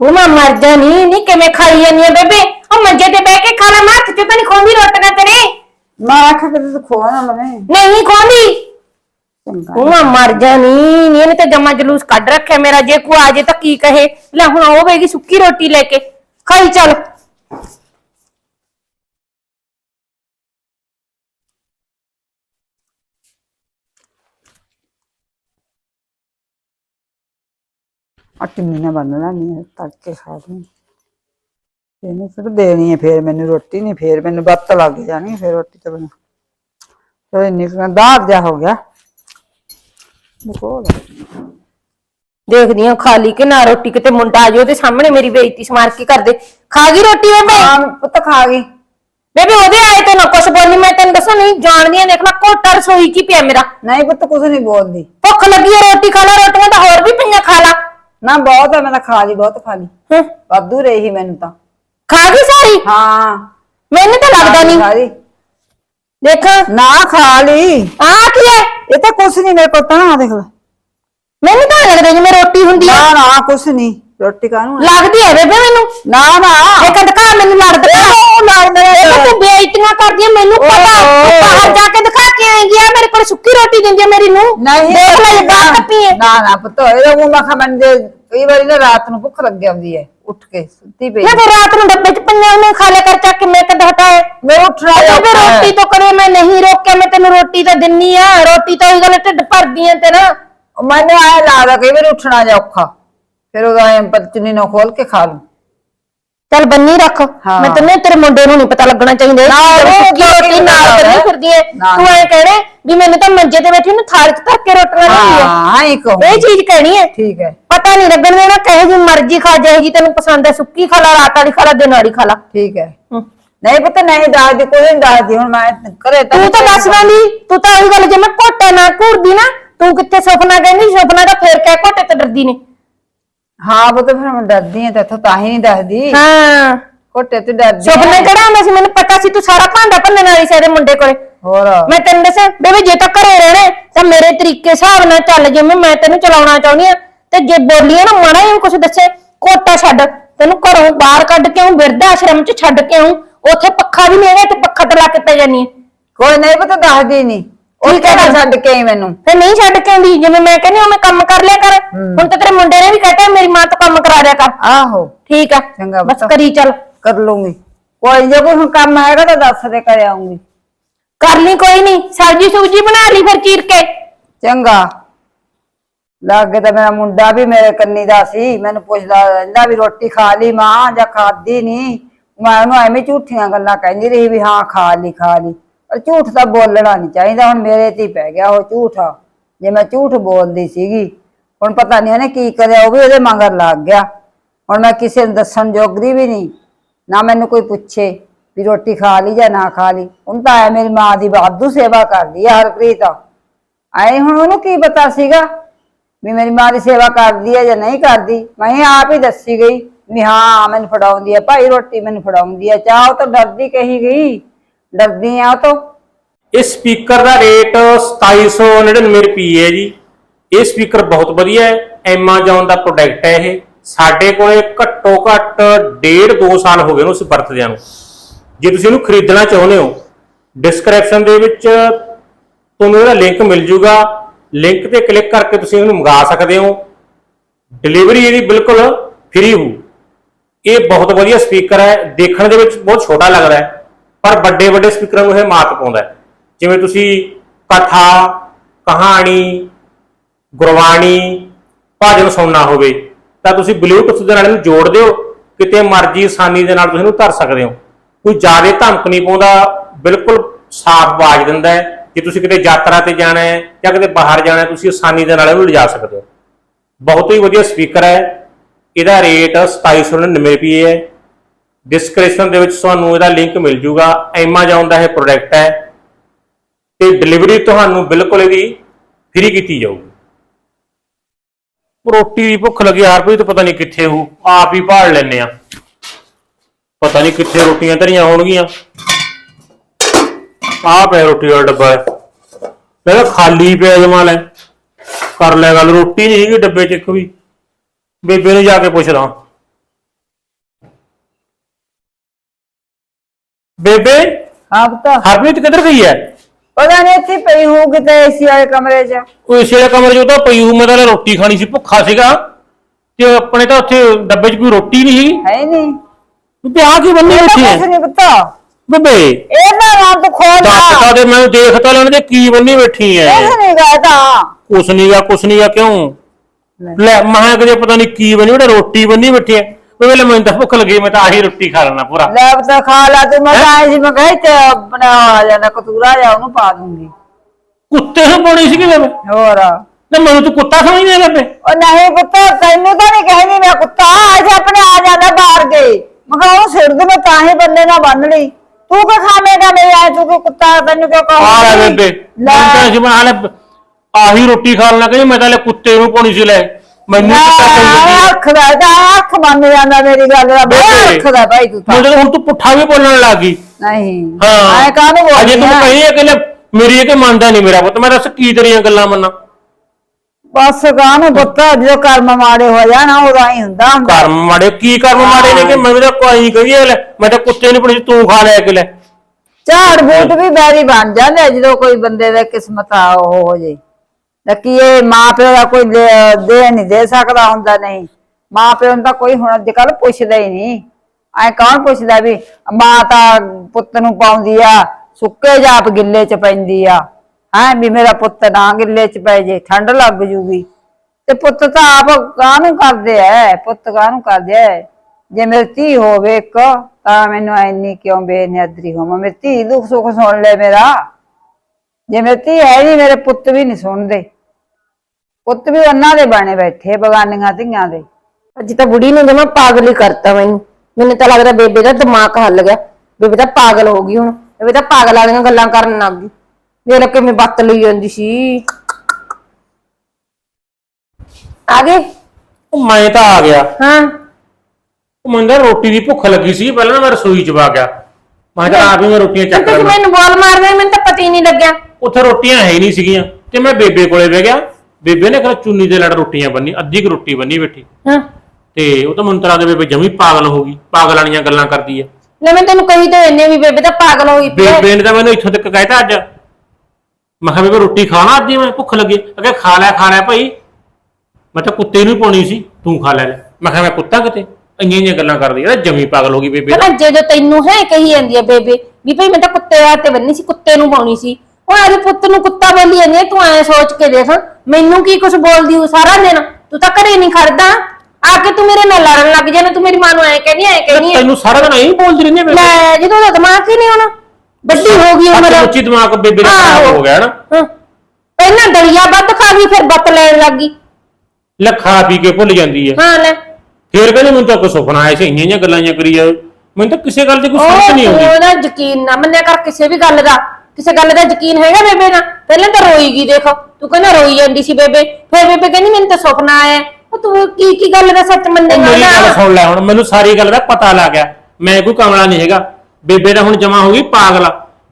C: ਉਹ ਮੈਂ ਮਰ ਜਾਣੀ ਨਹੀਂ ਕਿਵੇਂ ਖਾਈ ਜਾਨੀ ਆ ਬੇਬੇ? ਉਹ ਮੰਜੇ ਤੇ ਬਹਿ ਕੇ ਖਾ ਲੈ ਮੈਂ ਹੱਥ 'ਚ ਤਾਂ ਨਹੀਂ ਖੋਂਦੀ ਰੋਟੀਆਂ ਤੇਰੇ।
B: ਮੈਂ ਆਖਿਆ ਕਿ ਤੂੰ ਖੋ ਨਾ ਲਵੇਂ
C: ਨਹੀਂ ਖੋਂਦੀ
B: ਚੰਗਾ।
C: ਉਹ ਮੈਂ ਮਰ ਜਾਣੀ ਨੀ ਇਹਨੇ ਤਾਂ ਜਮਾ ਜਲੂਸ ਕੱਢ ਰੱਖਿਆ ਮੇਰਾ ਜੇ ਕੋ ਆ ਜੇ ਤਾਂ ਕੀ ਕਹੇ? ਲੈ ਹੁਣ ਹੋਵੇਗੀ ਸੁੱਕੀ ਰੋਟੀ ਲੈ ਕੇ। ਖਾਈ ਚੱਲ।
B: ਆ ਟਿੰਮੀ ਨਾ ਬੰਨਣਾ ਨਹੀਂ ਤੜਕੇ ਖਾ ਲੂੰ ਇਹਨੂੰ ਫਿਰ ਦੇਣੀ ਹੈ ਫਿਰ ਮੈਨੂੰ ਰੋਟੀ ਨਹੀਂ ਫਿਰ ਮੈਨੂੰ ਬੱਤ ਲੱਗ ਜਾਣੀ ਫਿਰ ਰੋਟੀ ਤੇ ਬਣਾ। ਚਲੋ ਇੰਨੀ ਕੁ ਦਾਰ ਜਾ ਹੋ ਗਿਆ। ਬਕੋਲ
C: ਦੇਖਦੀ ਆ ਖਾ ਲਈ ਕਿ ਨਾ ਰੋਟੀ ਕਿਤੇ ਮੁੰਡਾ ਆ ਜਾਓ ਤੇ ਸਾਹਮਣੇ ਮੇਰੀ ਬੇਇੱਜ਼ਤੀ ਸਮਾਰ ਕੇ ਕਰਦੇ ਖਾ ਗਈ ਰੋਟੀ ਬੇਬੇ?
B: ਹਾਂ ਪੁੱਤ ਖਾ ਗਈ।
C: ਬੇਬੇ ਉਹਦੇ ਆਏ ਤੇ ਨਾ ਕੁਛ ਬੋਲੀ ਮੈਂ ਤੈਨੂੰ ਦੱਸਾਂ ਨਹੀਂ ਜਾਣਦੀ ਆ ਦੇਖ ਲੈ ਕੋਟਾ ਰਸੋਈ ਕੀ ਪਿਆ ਮੇਰਾ।
B: ਨਹੀਂ ਪੁੱਤ ਕੁਝ ਨਹੀਂ ਬੋਲਦੀ।
C: ਭੁੱਖ ਲੱਗੀ ਆ ਰੋਟੀ ਖਾ ਲੈ ਰੋਟੀਆਂ ਤਾਂ ਹੋਰ ਵੀ ਪਈਆਂ ਖਾ ਲਾ।
B: ਨਾ ਬਹੁਤ ਹੈ ਮੈਂ ਤਾਂ ਖਾ ਲਈ ਬਹੁਤ ਖਾ ਲਈ।
C: ਹੂੰ।
B: ਵਾਧੂ ਰਹੀ ਮੈਨੂੰ ਤਾਂ।
C: ਖਾ ਗਈ ਸਾਰੀ?
B: ਹਾਂ।
C: ਮੈਨੂੰ ਤਾਂ ਲੱਗਦਾ ਨਹੀਂ।
B: ਸਾਰੀ।
C: ਦੇਖਾਂ।
B: ਨਾ ਖਾ ਲਈ।
C: ਆ ਕੀ ਹੈ
B: ਇਹ ਤਾਂ ਕੁਛ ਨਹੀਂ ਮੇਰੇ ਕੋਲ ਤਾਂ ਆਹ ਦੇਖ ਲੈ।
C: ਮੈਨੂੰ ਤਾਂ ਐਂ ਲੱਗਦਾ ਜਿਵੇਂ ਰੋਟੀ ਹੁੰਦੀ ਆ।
B: ਨਾ ਨਾ ਕੁਛ ਨਹੀਂ ਰੋਟੀ ਕਾਹਨੂੰ
C: ਲੱਗਦੀ ਹੈ ਬੇਬੇ ਮੈਨੂੰ?
B: ਨਾ ਨਾ।
C: ਇਹ ਕੰਦਕਾ ਮੈਨੂੰ ਲੜਦਾ
B: ਉਹ ਲੜਦਾ ਹੈ।
C: ਇਹ ਤਾਂ ਬੇਇੱਜ਼ਤੀਆਂ ਕਰਦੀ ਹੈ ਮੈਨੂੰ ਪਤਾ। ਤੂੰ ਬਾਹਰ ਜਾ ਕੇ ਦਿਖਾ ਕੇ ਆਏਗੀ ਆ ਮੇਰੇ ਕੋਲ ਸੁੱਕੀ ਰੋਟੀ ਦਿੰਦੀ ਹੈ ਮੇਰੀ ਨੂੰ
B: ਨਹੀਂ
C: ਦੇਖ ਲੈ ਕੱਪੀ ਹੈ
B: ਨਾ। ਨਾ ਪੁੱਤ ਇਹਦਾ ਮੂੰਹ ਮੱਖਾ ਬੰਦੇ ਕਈ ਵਾਰੀ ਨਾ ਰਾਤ ਨੂੰ ਭੁੱਖ ਲੱਗ ਜਾਂਦੀ ਹੈ ਉੱਠ ਕੇ ਸੁੱਤੀ ਪਈ।
C: ਨਾ ਫਿਰ ਰਾਤ ਨੂੰ ਡੱਬੇ ਚ ਪਈਆਂ ਉਹਨੇ ਖਾ ਲਿਆ ਕਰ ਚੱਕ ਕੇ ਮੈਂ ਕਦ ਹਟਾਏ।
B: ਮੈਂ ਉੱਠਣਾ
C: ਵੀ
B: ਔਖਾ ਹੈ।
C: ਰੋਟੀ ਤੋਂ ਕਰੇ ਮੈਂ ਨਹੀਂ ਰੋਕਿਆ ਮੈਂ ਤੈਨੂੰ ਰੋਟੀ ਤਾਂ ਦਿੰਨੀ ਆ। ਰੋਟੀ ਤਾਂ ਉਹੀ ਗੱਲ ਢਿੱਡ ਭਰਦੀ ਐ ਤੇਰਾ।
B: ਮੈਨੂੰ ਆਇਆ ਲੱਗਦਾ ਕਈ ਵਾਰੀ ਉੱਠਣਾ ਜਾ ਔਖਾ। ਫਿਰ ਉਹਦਾ ਐਂ ਪਤਨੀ ਨੂੰ ਖੋਲ ਕੇ ਖਾ ਲੂੰ
C: ਚੱਲ ਬੰਨੀ ਰੱਖ।
B: ਹਾਂ।
C: ਮੈਂ ਤੈਨੂੰ ਤੇਰੇ ਮੁੰਡੇ ਨੂੰ ਨਹੀਂ ਪਤਾ ਲੱਗਣਾ ਚਾਹੀਦਾ। ਇਹ
B: ਨਾ, ਉਹ ਤਾਂ
C: ਰੋਟੀ
B: ਕੀ
C: ਨਾਲ
B: ਹੈ।
C: ਫਿਰਦੀ ਐ।
B: ਨਾ,
C: ਤੂੰ ਐ ਕਹਿਣੇ ਵੀ ਮੈਨੂੰ ਤਾਂ ਮੰਜੇ ਤੇ ਬੈਠੀ ਨੂੰ ਥਾਲ ਚ ਧਰ ਕੇ ਰੋਟੀਆਂ ਲਾਉਂਦੀ
B: ਹਾਂ ਐਂ ਕਹੋ।
C: ਐ ਇਹ ਚੀਜ਼ ਕਹਿਣੀ ਐ।
B: ਠੀਕ ਹੈ
C: ਪਤਾ ਨਹੀਂ ਲੱਗਣ ਦੇਣਾ ਕਹੇ ਜੀ ਮਰਜ਼ੀ ਖਾ ਜਾਏ ਜੀ ਤੈਨੂੰ ਪਸੰਦ ਹੈ ਸੁੱਕੀ ਖਾ ਲਾ ਰਾਤ ਵਾਲੀ ਖਾ ਲਾ ਦਿਨ ਵਾਲੀ ਖਾ ਲਾ।
B: ਠੀਕ ਹੈ। ਨਹੀਂ ਪਤਾ ਨਹੀਂ ਦੱਸਦੀ ਕੋਈ ਨਹੀਂ ਦੱਸਦੀ ਹੁਣ ਮੈਂ ਕਰੇ
C: ਤੂੰ ਤਾਂ ਦੱਸ ਨਹੀਂ ਤੂੰ ਤਾਂ ਉਹੀ ਗੱਲ ਜੇ ਮੈਂ ਘੋਟਾ ਨਾ ਘੂਰਦੀ ਨਾ ਤੂੰ ਕਿੱਥੇ ਸੁਪਨਾ ਕਹਿੰਦੀ ਸੁਪਨਾ ਤਾਂ ਫੇਰ ਕਹਿ ਘੋਟੇ ਤੇ ਡਰਦੀ ਨੇ।
B: ਹਾਂ ਪੁੱਤ ਫਿਰ ਮੈਂ ਡਰਦੀ ਹਾਂ ਤੇ ਤਾਂ ਹੀ ਨਹੀਂ ਦੱਸਦੀ।
C: ਹਾਂ।
B: ਕੋਟੇ ਤੇ ਡਰਦੀ
C: ਸੁਪਨੇ
B: ਹਾਂ।
C: ਕਿਹੜਾ ਹੁੰਦਾ ਸੀ? ਮੈਨੂੰ ਪਤਾ ਸੀ ਤੂੰ ਸਾਰਾ ਭਾਂਡਾ ਭੰਨਣ ਵਾਲੀ ਸੀ ਇਹਦੇ ਮੁੰਡੇ ਕੋਲੇ।
B: ਹੋਰ?
C: ਮੈਂ ਤੈਨੂੰ ਦੱਸਾਂ ਬੇਬੇ ਜੇ ਤਾਂ ਘਰੇ ਰਹਿਣਾ ਹੈ, ਤਾਂ ਮੇਰੇ ਤਰੀਕੇ ਹਿਸਾਬ ਨਾਲ ਚੱਲ ਜਿਵੇਂ ਮੈਂ ਤੈਨੂੰ ਚਲਾਉਣਾ ਚਾਹੁੰਦੀ ਆ। ਤੇ ਜੇ ਬੋਲੀਏ ਨਾ ਮਾੜਾ ਜਿਹਾ ਕੁਝ ਦੱਸੇ ਕੋਟਾ ਛੱਡ। ਤੈਨੂੰ ਘਰੋਂ ਬਾਹਰ ਕੱਢ ਕੇ ਆਉਂ ਬਿਰਧ ਆਸ਼ਰਮ ਚ ਛੱਡ ਕੇ ਆਉਂ ਉੱਥੇ ਪੱਖਾ ਵੀ ਨਹੀਂ ਹੈਗਾ ਤੇ ਪੱਖਾ ਤੇ ਲਾ ਕੇ ਪੈ ਜਾਨੀ ਹੈ
B: ਕੋਈ ਨਹੀਂ ਪਤਾ ਦੱਸਦੀ ਨਹੀਂ।
C: ਹੈ
B: ਕਿਹੜਾ
C: ਫਿਰ।
B: ਛੱਡ ਕੇ ਆਈ ਮੈਨੂੰ।
C: ਫਿਰ ਨਹੀਂ ਛੱਡ ਕੇ ਆਉਂਦੀ। ਜਿਵੇਂ ਮੈਂ ਕਹਿੰਦੀ ਮੈਂ ਕੰਮ ਕਰ ਲਿਆ ਕਰ। ਹੁਣ ਤਾਂ ਤੇਰੇ ਮੁੰਡੇ ਨੇ ਵੀ ਕਹਤਾ ਮੇਰੀ ਮਾਂ ਤੋਂ ਕੰਮ ਕਰਾ ਦਿਆ ਕਰ।
B: ਆਹੋ।
C: ਠੀਕ ਆ
B: ਚੰਗਾ
C: ਬਸ
B: ਪੁੱਤ।
C: ਕਰੀ ਚੱਲ।
B: ਕਰ ਲੂੰਗੀ। ਕੋਈ ਜੇ ਕੋਈ ਹੁਣ ਕੰਮ ਹੈਗਾ ਤਾਂ ਦੱਸ ਦੇ ਕਰ ਆਉਂਗੀ
C: ਕਰ ਲਈ ਕੋਈ ਨਹੀਂ ਸਬਜੀ ਸੂਜੀ ਬਣਾ ਲਈ ਫਿਰ ਚੀਰ ਕੇ।
B: ਚੰਗਾ। ਲੱਗੇ ਤਾਂ ਮੇਰਾ ਮੁੰਡਾ ਵੀ ਮੇਰੇ ਕੰਨੀ ਦਾ ਸੀ। ਮੈਨੂੰ ਪੁੱਛਦਾ ਰਹਿੰਦਾ ਵੀ ਰੋਟੀ ਖਾ ਲਈ ਮਾਂ ਜਾਂ ਖਾਦੀ ਨਹੀਂ। ਮੈਂ ਉਹਨੂੰ ਐਵੇਂ ਝੂਠੀਆਂ ਗੱਲਾਂ ਕਹਿੰਦੀ ਰਹੀ ਵੀ ਹਾਂ ਖਾ ਲਈ ਖਾ ਲਈ। ਪਰ ਝੂਠ ਤਾਂ ਬੋਲਣਾ ਨਹੀਂ ਚਾਹੀਦਾ, ਹੁਣ ਮੇਰੇ ਤੇ ਹੀ ਪੈ ਗਿਆ ਉਹ ਝੂਠਾ। ਜੇ ਮੈਂ ਝੂਠ ਬੋਲਦੀ ਸੀਗੀ, ਹੁਣ ਪਤਾ ਨਹੀਂ ਉਹਨੇ ਕੀ ਕਰਿਆ, ਉਹ ਵੀ ਉਹਦੇ ਮਗਰ ਲੱਗ ਗਿਆ। ਹੁਣ ਮੈਂ ਕਿਸੇ ਨੂੰ ਦੱਸਣ ਜੋਗਰੀ ਵੀ ਨਹੀਂ ਨਾ ਮੈਨੂੰ ਕੋਈ ਪੁੱਛੇ ਵੀ ਰੋਟੀ ਖਾ ਲਈ ਜਾਂ ਨਾ ਖਾ ਲਈ। ਹੁਣ ਤਾਂ ਐ ਮੇਰੀ ਮਾਂ ਦੀ ਵਾਧੂ ਸੇਵਾ ਕਰਦੀ ਆ ਹਰਪ੍ਰੀਤ। ਆਏ ਹੁਣ ਉਹਨੂੰ ਕੀ ਪਤਾ ਸੀਗਾ ਵੀ ਮੇਰੀ ਮਾਂ ਦੀ ਸੇਵਾ ਕਰਦੀ ਹੈ ਜਾਂ ਨਹੀਂ ਕਰਦੀ। ਮੈਂ ਆਪ ਹੀ ਦੱਸੀ ਗਈ ਵੀ ਹਾਂ, ਮੈਨੂੰ ਫੜਾਉਂਦੀ ਆ। ਭਾਈ ਰੋਟੀ ਮੈਨੂੰ ਫੜਾਉਂਦੀ ਆ। ਚਾਹ ਉਹ ਤਾਂ ਡਰਦੀ ਕਹੀ ਗਈ। ਡਰਦੀ ਆ ਉਹ ਤੋਂ।
A: ਇਸ ਸਪੀਕਰ ਦਾ ਰੇਟ 2799 ਰੁਪਏ ਹੈ ਜੀ। ਇਹ ਸਪੀਕਰ ਬਹੁਤ ਵਧੀਆ ਹੈ Amazon ਦਾ ਪ੍ਰੋਡਕਟ ਹੈ ਇਹ। ਸਾਡੇ ਕੋਲੇ ਘੱਟੋ ਘੱਟ ਡੇਢ 2 ਸਾਲ ਹੋ ਗਏ ਨੂੰ ਉਸ ਵਰਤਦਿਆਂ ਨੂੰ। ਜੇ ਤੁਸੀਂ ਇਹਨੂੰ ਖਰੀਦਣਾ ਚਾਹੁੰਦੇ ਹੋ ਡਿਸਕ੍ਰਿਪਸ਼ਨ ਦੇ ਵਿੱਚ ਤੁਹਾਨੂੰ ਇਹਦਾ ਲਿੰਕ ਮਿਲ ਜੂਗਾ। ਲਿੰਕ ਤੇ ਕਲਿੱਕ ਕਰਕੇ ਤੁਸੀਂ ਇਹਨੂੰ ਮੰਗਾ ਸਕਦੇ ਹੋ। ਡਿਲੀਵਰੀ ਇਹਦੀ ਬਿਲਕੁਲ ਫ੍ਰੀ ਹੋਊ। ਇਹ ਬਹੁਤ ਵਧੀਆ ਸਪੀਕਰ ਹੈ, ਦੇਖਣ ਦੇ ਵਿੱਚ ਬਹੁਤ ਛੋਟਾ ਲੱਗਦਾ ਹੈ। ਪਰ ਵੱਡੇ ਵੱਡੇ ਸਪੀਕਰਾਂ ਨੂੰ ਇਹ ਮਾਤ ਪਾਉਂਦਾ ਜਿਵੇਂ ਤੁਸੀਂ ਕਥਾ, ਕਹਾਣੀ, ਗੁਰਬਾਣੀ, ਭਜਨ ਸੁਣਨਾ ਹੋਵੇ, ਤਾਂ ਤੁਸੀਂ ਬਲੂਟੁੱਥ ਦੇ ਨਾਲ ਇਹਨੂੰ ਜੋੜ ਦਿਓ, ਕਿਤੇ ਮਰਜ਼ੀ ਆਸਾਨੀ ਦੇ ਨਾਲ ਤੁਸੀਂ ਇਹਨੂੰ ਧਰ ਸਕਦੇ ਹੋ। ਕੋਈ ਜ਼ਿਆਦਾ ਧਮਕ ਨਹੀਂ ਪਾਉਂਦਾ, ਬਿਲਕੁਲ ਸਾਫ਼ ਆਵਾਜ਼ ਦਿੰਦਾ ਹੈ। ਜੇ ਤੁਸੀਂ ਕਿਤੇ ਯਾਤਰਾ ਤੇ ਜਾਣਾ ਹੈ ਜਾਂ ਕਿਤੇ ਬਾਹਰ ਜਾਣਾ ਹੈ, ਤੁਸੀਂ ਆਸਾਨੀ ਦੇ ਨਾਲ ਇਹਨੂੰ ਲਿਜਾ ਸਕਦੇ ਹੋ। ਬਹੁਤ ਹੀ ਵਧੀਆ ਸਪੀਕਰ ਹੈ। ਇਹਦਾ ਰੇਟ 2799 ਰੁਪਏ ਹੈ। ਡਿਸਕ੍ਰਿਪਸ਼ਨ ਦੇ ਵਿੱਚ ਤੁਹਾਨੂੰ ਇਹਦਾ ਲਿੰਕ ਮਿਲ ਜੂਗਾ। Amazon ਦਾ ਇਹ ਪ੍ਰੋਡਕਟ ਹੈ। ਤੇ ਡਿਲੀਵਰੀ ਤੁਹਾਨੂੰ ਬਿਲਕੁਲ ਇਹਦੀ ਫ੍ਰੀ ਕੀਤੀ ਜਾਊਗੀ। ਰੋਟੀ ਦੀ ਭੁੱਖ ਲੱਗੀ ਹਰਪ੍ਰੀਤ ਪਤਾ ਨਹੀਂ ਕਿੱਥੇ ਹੋ ਆਪ ਹੀ ਭਾਲ ਲੈਨੇ ਆ ਪਤਾ ਨਹੀਂ ਕਿੱਥੇ ਰੋਟੀਆਂ ਧਰੀਆਂ ਹੋਣਗੀਆਂ। ਆਹ ਪਿਆ ਰੋਟੀ ਦਾ ਡੱਬਾ। ਕਹਿੰਦਾ ਖਾਲੀ ਪਿਆ ਜਮਾ ਲੈ ਕਰ ਲੈ ਗੱਲ। ਰੋਟੀ ਨਹੀਂ ਹੈਗੀ ਡੱਬੇ 'ਚ ਇੱਕ ਵੀ। ਬੇਬੇ ਨੂੰ ਜਾ ਕੇ ਪੁੱਛਦਾ। ਬੇਬੇ
B: ਹਾਂ ਪਤਾ।
A: ਹਰਪ੍ਰੀਤ ਕਿੱਧਰ ਗਈ ਹੈ
B: ਪਤਾ ਨਹੀਂ ਇੱਥੇ ਪਈ ਹੋਊ ਕਿਤੇ ਏਸੀ ਵਾਲੇ ਕਮਰੇ 'ਚ।
A: ਉਹ ਇਸੇ ਵਾਲੇ ਕਮਰੇ 'ਚ ਉਹ ਤਾਂ ਪਈ ਹੂ ਮੈਂ ਤਾਂ ਹਲੇ ਰੋਟੀ ਖਾਣੀ ਸੀ ਭੁੱਖਾ ਸੀਗਾ। ਤੇ ਆਪਣੇ ਤਾਂ ਉੱਥੇ ਡੱਬੇ 'ਚ ਕੋਈ ਰੋਟੀ ਨਹੀਂ ਹੈਗੀ
B: ਹੈ ਨਹੀਂ
A: ਬੇਬੇ ਆ ਕੀ ਬੰਨੀ ਬੈਠੀ
B: ਕੁਛ
A: ਹੈ
B: ਨਹੀਂ ਪਤਾ।
A: ਬੇਬੇ।
B: ਇਹ ਤਾਂ ਨਾ ਤੂੰ ਖੋਲ
A: ਦੱਸ ਤਾਂ ਦੇ ਮੈਨੂੰ ਦੇਖ ਤਾਂ ਲੈਣ ਦੇ ਕੀ ਬੰਨੀ ਬੈਠੀ ਹੈ
B: ਕੁਛ ਨਹੀਂ ਗਾਤਾ
A: ਕੁਛ ਨਹੀਂ ਗਾ ਕੁਛ ਨਹੀਂ ਗਾ ਕਿਉਂ? ਲੈ। ਮੈਂ ਕਿਹਾ ਪਤਾ ਨਹੀਂ ਕੀ ਬਣੀ ਉਹਨੇ ਰੋਟੀ ਬੰਨੀ ਬੈਠੀ ਹੈ ਬੇਬੇ ਲੈ ਮੈਨੂੰ ਤਾਂ ਭੁੱਖ ਲੱਗੀ ਮੈਂ ਤਾਂ ਆਹੀ ਰੋਟੀ ਖਾ ਲੈਣਾ ਪੂਰਾ।
B: ਲੈ ਪਤਾ ਖਾ ਲਾ ਤੂੰ ਮੈਂ ਤਾਂ ਸੀ ਮੈਂ ਕਹੀ ਤੇ ਬਣਾ ਆ ਜਾਂਦਾ ਕਤੂਰਾ ਜਾ ਉਹਨੂੰ ਪਾ ਦੂੰਗੀ।
A: ਕੁੱਤੇ ਨੂੰ ਪਾਉਣੀ ਸੀਗੀ ਬੇਬੇ
B: ਹੋਰ।
A: ਤੇ ਮੈਨੂੰ ਤੂੰ ਕੁੱਤਾ ਸਮਝਦੀ
B: ਉਹ ਨਹੀਂ ਪੁੱਤ ਤੈਨੂੰ ਤਾਂ ਨਹੀਂ ਕਹਿੰਦੀ ਮੈਂ ਕੁੱਤਾ ਅੱਜ ਆਪਣੇ ਆ ਜਾਂਦਾ ਬਾਹਰ ਗਈ ਮੈਂ ਕਿਹਾ ਉਹ ਸਿਰ ਦੇ ਮੈਂ ਤਾਂ ਹੀ ਬੰਦੇ ਨਾਲ ਬੰਨ ਲਈ। ਤੂੰ ਕਿਉਂ ਖਾਵੇਂਗਾ ਮੇਰੇ ਆਏ ਤੂੰ ਕਿ ਕੁੱਤਾ ਤੈਨੂੰ ਕਿਉਂ ਕਹੂੰ
A: ਆ ਲੈ ਬੇਬੇ ਮੈਂ ਤਾਂ ਸੀ ਬਣਾ ਲੈ ਆਹੀ ਰੋਟੀ ਖਾ ਲੈਣਾ ਕਿ ਮੈਂ ਤਾਂ ਲੈ ਕੁੱਤੇ ਨੂੰ ਪਾਉਣੀ ਸੀ ਲੈ। ਮੈਨੂੰ ਕੁੱਤਾ ਕਹਿੰਦੀ
B: ਅੱਖ ਦਾ ਤਾਂ ਅੱਖ ਮੰਨ ਜਾਂਦਾ ਮੇਰੀ ਗੱਲ ਦਾ। ਬੜਾ
A: ਬੇਬੇ।
B: ਅੱਖ ਦਾ ਭਾਈ ਤੂੰ ਤਾਂ।
A: ਮੈਨੂੰ ਹੁਣ ਤੂੰ ਪੁੱਠਾ ਵੀ ਬੋਲਣ ਲੱਗ। ਗਈ
B: ਨਹੀਂ
A: ਹਾਂ।
B: ਐ ਕਾਹਨੂੰ
A: ਅਜੇ
B: ਬੋਲਦੀ
A: ਤੂੰ
B: ਆ?
A: ਕਹੀ ਹੈ ਕਿ ਲੈ ਮੇਰੀ ਇਹ ਕਿ ਮੰਨਦਾ ਨਹੀਂ ਮੇਰਾ ਪੁੱਤ ਮੈਂ ਦੱਸ ਕੀ ਤੇਰੀਆਂ ਗੱਲਾਂ ਮੰਨਾਂ?
B: ਬਸ ਗਾਨੂੰ ਪੁੱਤ ਜਦੋਂ ਕਰਮ ਮਾੜੇ ਹੋ ਜਾਣ ਉਦੋਂ ਹੀ ਹੁੰਦਾ ਹੁੰਦਾ।
A: ਕਰਮ ਮਾੜੇ ਕੀ ਕਰਮ ਮਾੜੇ ਨੇ ਕਿ ਮੈਨੂੰ ਤਾਂ ਕੋਈ ਕਹੀਏ ਲੈ ਮੈਂ ਤਾਂ ਕੁੱਤੇ ਨੂੰ ਪੁੱਛ ਤੂੰ ਖਾ ਕਿ ਲੈ।
B: ਝਾੜ ਬੂਟ ਵੀ ਬੈਰੀ ਬਣ ਜਾਂਦੇ ਆ ਜਦੋਂ ਕੋਈ ਬੰਦੇ ਦਾ ਕਿਸਮਤ ਆ ਉਹ ਹੋ ਜੇ। ਲੱਕੀ ਇਹ ਮਾਂ ਪਿਓ ਦਾ ਕੋਈ ਦੇ ਦੇ ਨਹੀਂ ਦੇ ਸਕਦਾ ਹੁੰਦਾ, ਨਹੀਂ। ਮਾਂ ਪਿਓ ਨੂੰ ਤਾਂ ਕੋਈ ਹੁਣ ਅੱਜ ਕੱਲ ਪੁੱਛਦਾ ਹੀ ਨਹੀਂ। ਐ ਕੌਣ ਪੁੱਛਦਾ ਵੀ ਮਾਂ ਤਾਂ ਪੁੱਤ ਨੂੰ ਪਾਉਂਦੀ ਆ, ਸੁੱਕੇ ਜਾਪ ਗਿੱਲੇ ਚ ਪੈਂਦੀ ਆ। ਹੈ ਵੀ ਮੇਰਾ ਪੁੱਤ ਨਾ ਗਿੱਲੇ ਚ ਪੈ ਜੇ, ਠੰਡ ਲੱਗ ਜੂਗੀ। ਤੇ ਪੁੱਤ ਤਾਂ ਆਪ ਕਾਹਨੂੰ ਕਰਦੇ ਐ? ਪੁੱਤ ਕਾਹਨੂੰ ਕਰਦੇ ਐ? ਜੇ ਮੇਰੀ ਧੀ ਹੋਵੇ ਇੱਕ, ਤਾਂ ਮੈਨੂੰ ਐਨੀ ਕਿਉਂ ਬੇਨਿਆਦਰੀ ਹੋਵਾਂ? ਮੇਰੀ ਧੀ ਦੁੱਖ ਸੁੱਖ ਸੁਣ ਲੈ ਮੇਰਾ। ਜੇ ਮੇਰੀ ਧੀ ਹੈ ਨਹੀਂ ਮੇਰੇ ਪੁੱਤ ਵੀ ਨਹੀਂ ਸੁਣਦੇ। ਪੁੱਤ ਵੀ ਉਹਨਾਂ ਦੇ ਬਾਣੇ ਬੈਠੇ ਬਗਾਨੀਆਂ ਧੀਆਂ ਦੇ।
C: ਅੱਜ ਤਾਂ ਬੁੜੀ ਨੇ ਜਮਾ ਪਾਗਲ ਹੀ ਕਰਤਾ ਮੈਨੂੰ। ਮੈਨੂੰ ਤਾਂ ਲੱਗਦਾ ਬੇਬੇ ਦਾ ਦਿਮਾਗ ਹੱਲ ਗਿਆ। ਬੇਬੇ ਤਾਂ ਪਾਗਲ ਹੋ ਗਈ ਹੁਣ। ਬੇਬੇ ਤਾਂ ਪਾਗਲ ਵਾਲੀਆਂ ਗੱਲਾਂ ਕਰਨ ਲੱਗ ਗਈ। ਦੇਖ ਲੈ ਕਿਵੇਂ ਬੱਤ ਲਈ ਜਾਂਦੀ ਸੀ। ਆ ਗਏ?
A: ਉਹ ਮੈਂ ਤਾਂ ਆ ਗਿਆ।
C: ਹਾਂ।
A: ਉਹ ਮੈਨੂੰ ਤਾਂ ਰੋਟੀ ਦੀ ਭੁੱਖ ਲੱਗੀ ਸੀ। ਪਹਿਲਾਂ ਨਾ ਮੈਂ ਰਸੋਈ 'ਚ ਵਾ ਗਿਆ। ਮੈਂ ਤਾਂ ਆਪ ਹੀ ਮੈਂ ਰੋਟੀਆਂ ਚੱਕ
C: ਤੁਸੀਂ ਮੈਨੂੰ ਬੋਲ ਮਾਰਦੇ ਮੈਨੂੰ ਤਾਂ ਪਤਾ ਹੀ ਨਹੀਂ ਲੱਗਿਆ।
A: ਉੱਥੇ ਰੋਟੀਆਂ ਹੈ ਹੀ ਨਹੀਂ ਸੀਗੀਆਂ। ਤੇ ਮੈਂ ਬੇਬੇ ਕੋਲੇ ਬਹਿ ਗਿਆ। ਬੇਬੇ ਨੇ ਕਿਹਾ ਚੁੰਨੀ ਦੇ ਲੜ ਰੋਟੀਆਂ ਬੰਨੀ ਅੱਧੀ ਕੁ ਰੋਟੀ ਬੰਨੀ ਬੈਠੀ।
C: ਹਾਂ।
A: ਤੇ ਉਹ ਤਾਂ ਮੈਨੂੰ ਤਰ੍ਹਾਂ ਦੇ ਬੇਬੇ ਜਮੀ ਪਾਗਲ ਹੋ ਗਈ ਪਾਗਲ ਵਾਲੀਆਂ ਗੱਲਾਂ ਕਰਦੀ ਐ
C: ਲੈ ਮੈਂ ਤੈਨੂੰ ਕਹੀ ਤਾਂ ਇੰਨੇ ਵੀ ਬੇਬੇ ਤਾਂ ਪਾਗਲ ਹੋਈ ਪਈ।
A: ਬੇਬੇ ਨੇ ਤਾਂ ਮੈਨੂੰ ਇੱਥੋਂ ਤੱਕ ਕਹਿਤਾ ਅੱਜ। ਮੈਂ ਕਿਹਾ ਬੇਬੇ ਰੋਟੀ ਖਾਣਾ ਅੱਧੀ ਮੈਂ ਭੁੱਖ ਲੱਗੀ ਅਗੇ ਖਾ ਲੈ ਖਾ ਲੈ ਭਾਈ। ਮੈਂ ਤਾਂ ਕੁੱਤੇ ਨੂੰ ਹੀ ਪਾਉਣੀ ਸੀ ਤੂੰ ਖਾ ਲੈ ਲੈ। ਮੈਂ ਕਿਹਾ ਮੈਂ ਕੁੱਤਾ ਕਿਤੇ? ਇੰਨੀਆਂ ਇੰਨੀਆਂ ਗੱਲਾਂ ਕਰਦੀ ਐ ਜਮੀ ਪਾਗਲ ਹੋ ਗਈ ਬੇਬੇ
C: ਪਤਾ ਜਦੋਂ ਤੈਨੂੰ ਹੈ ਕਹੀ ਜਾਂਦੀ ਹੈ ਬੇਬੇ ਵੀ ਭਈ ਮੈਂ ਤਾਂ ਕੁੱਤੇ ਵਾਸਤੇ ਬੰਨੀ ਸੀ ਕੁੱਤੇ ਨੂੰ ਪਾਉਣੀ ਸੀ। ਹੁਣ ਆਦੇ ਪੁੱਤ ਨੂੰ ਕੁੱਤਾ ਬੋਲੀ ਜਾਂਦੀ ਹੈ, ਤੂੰ ਐ ਸੋਚ ਕੇ ਦੇਖ। ਮੈਨੂੰ ਕੀ ਕੁਝ ਬੋਲਦੀ ਹੂੰ ਸਾਰਾ ਦਿਨ? ਤੂੰ ਤਾਂ ਘਰੇ ਨਹੀਂ ਖੜਦਾ। ਆ ਕੇ ਤੂੰ ਮੇਰੇ ਨਾਲ ਲੜਨ ਲੱਗ ਜਾਣਾ ਤੂੰ ਮੇਰੀ ਮਾਂ ਨੂੰ ਐ ਕਹਿੰਦੀ ਐ ਕਹਿੰਦੀ ਐ
A: ਤੈਨੂੰ ਸਾਰਾ ਦਿਨ ਐਂ ਬੋਲਦੀ ਰਹਿੰਦੀ ਐ ਬੇਬੇ
C: ਲੈ ਜਦੋਂ ਉਹਦਾ ਦਿਮਾਗ ਹੀ ਨਹੀਂ ਹੋਣਾ ਵੱਡੀ ਹੋ ਗਈ ਉਮਰ।
A: ਅੱਛਾ, ਉੱਚੀ ਦਿਮਾਗ ਬੇਬੇ ਦਾ ਖਰਾਬ। ਹੋ। ਗਿਆ ਨਾ।
C: ਹਾਂ। ਪਹਿਲਾਂ ਦਲੀਆ ਵੱਧ ਖਾ ਗਈ ਫਿਰ ਬੱਤ ਲੈਣ ਲੱਗ ਗਈ।
A: ਲੈ ਖਾ ਪੀ ਕੇ ਭੁੱਲ ਜਾਂਦੀ ਐ
C: ਹਾਂ ਲੈ।
A: ਫੇਰ ਕਹਿੰਦੇ ਮੈਨੂੰ ਤਾਂ ਕੋਈ ਸੁਪਨਾ ਆਇਆ ਸੀ ਇੰਨੀਆਂ ਇੰਨੀਆਂ ਗੱਲਾਂ ਜਿਹੀਆਂ ਕਰੀ ਜਾਓ। ਮੈਨੂੰ ਤਾਂ ਕਿਸੇ ਗੱਲ ਦੀ ਕੋਈ ਸਮਝ ਨਹੀਂ
C: ਉਹ
A: ਆਉਂਦੀ
C: ਉਹਦਾ ਯਕੀਨ ਨਾ ਮੰਨਿਆ ਕਰ ਕਿਸੇ ਵੀ ਗੱਲ ਦਾ। ਕਿਸੇ ਗੱਲ ਦਾ ਯਕੀਨ ਹੈਗਾ ਬੇਬੇ ਨਾਲ? ਪਹਿਲਾਂ ਤਾਂ ਰੋਈ ਗਈ ਦੇਖੋ। ਤੂੰ ਕਹਿੰਦਾ ਰੋਈ ਜਾਂਦੀ ਸੀ ਬੇਬੇ। ਫਿਰ ਬੇਬੇ ਕਹਿੰਦੀ ਮੈਨੂੰ ਤਾਂ ਸੁਪਨਾ ਆਇਆ। ਉਹ ਤੂੰ ਕੀ ਕੀ ਗੱਲ ਦਾ ਸੱਚ
A: ਉਹ
C: ਮੰਨੇਗਾ
A: ਮੇਰੀ ਗੱਲ ਸੁਣ ਲੈ ਹੁਣ। ਮੈਨੂੰ ਸਾਰੀ ਗੱਲ ਦਾ ਪਤਾ ਲੱਗ ਗਿਆ। ਮੈਂ ਕੋਈ ਕਮਲਾ ਨਹੀਂ ਹੈਗਾ। ਬੇਬੇ ਦਾ ਹੁਣ ਜਮਾ ਹੋ ਗਈ ਪਾਗਲ।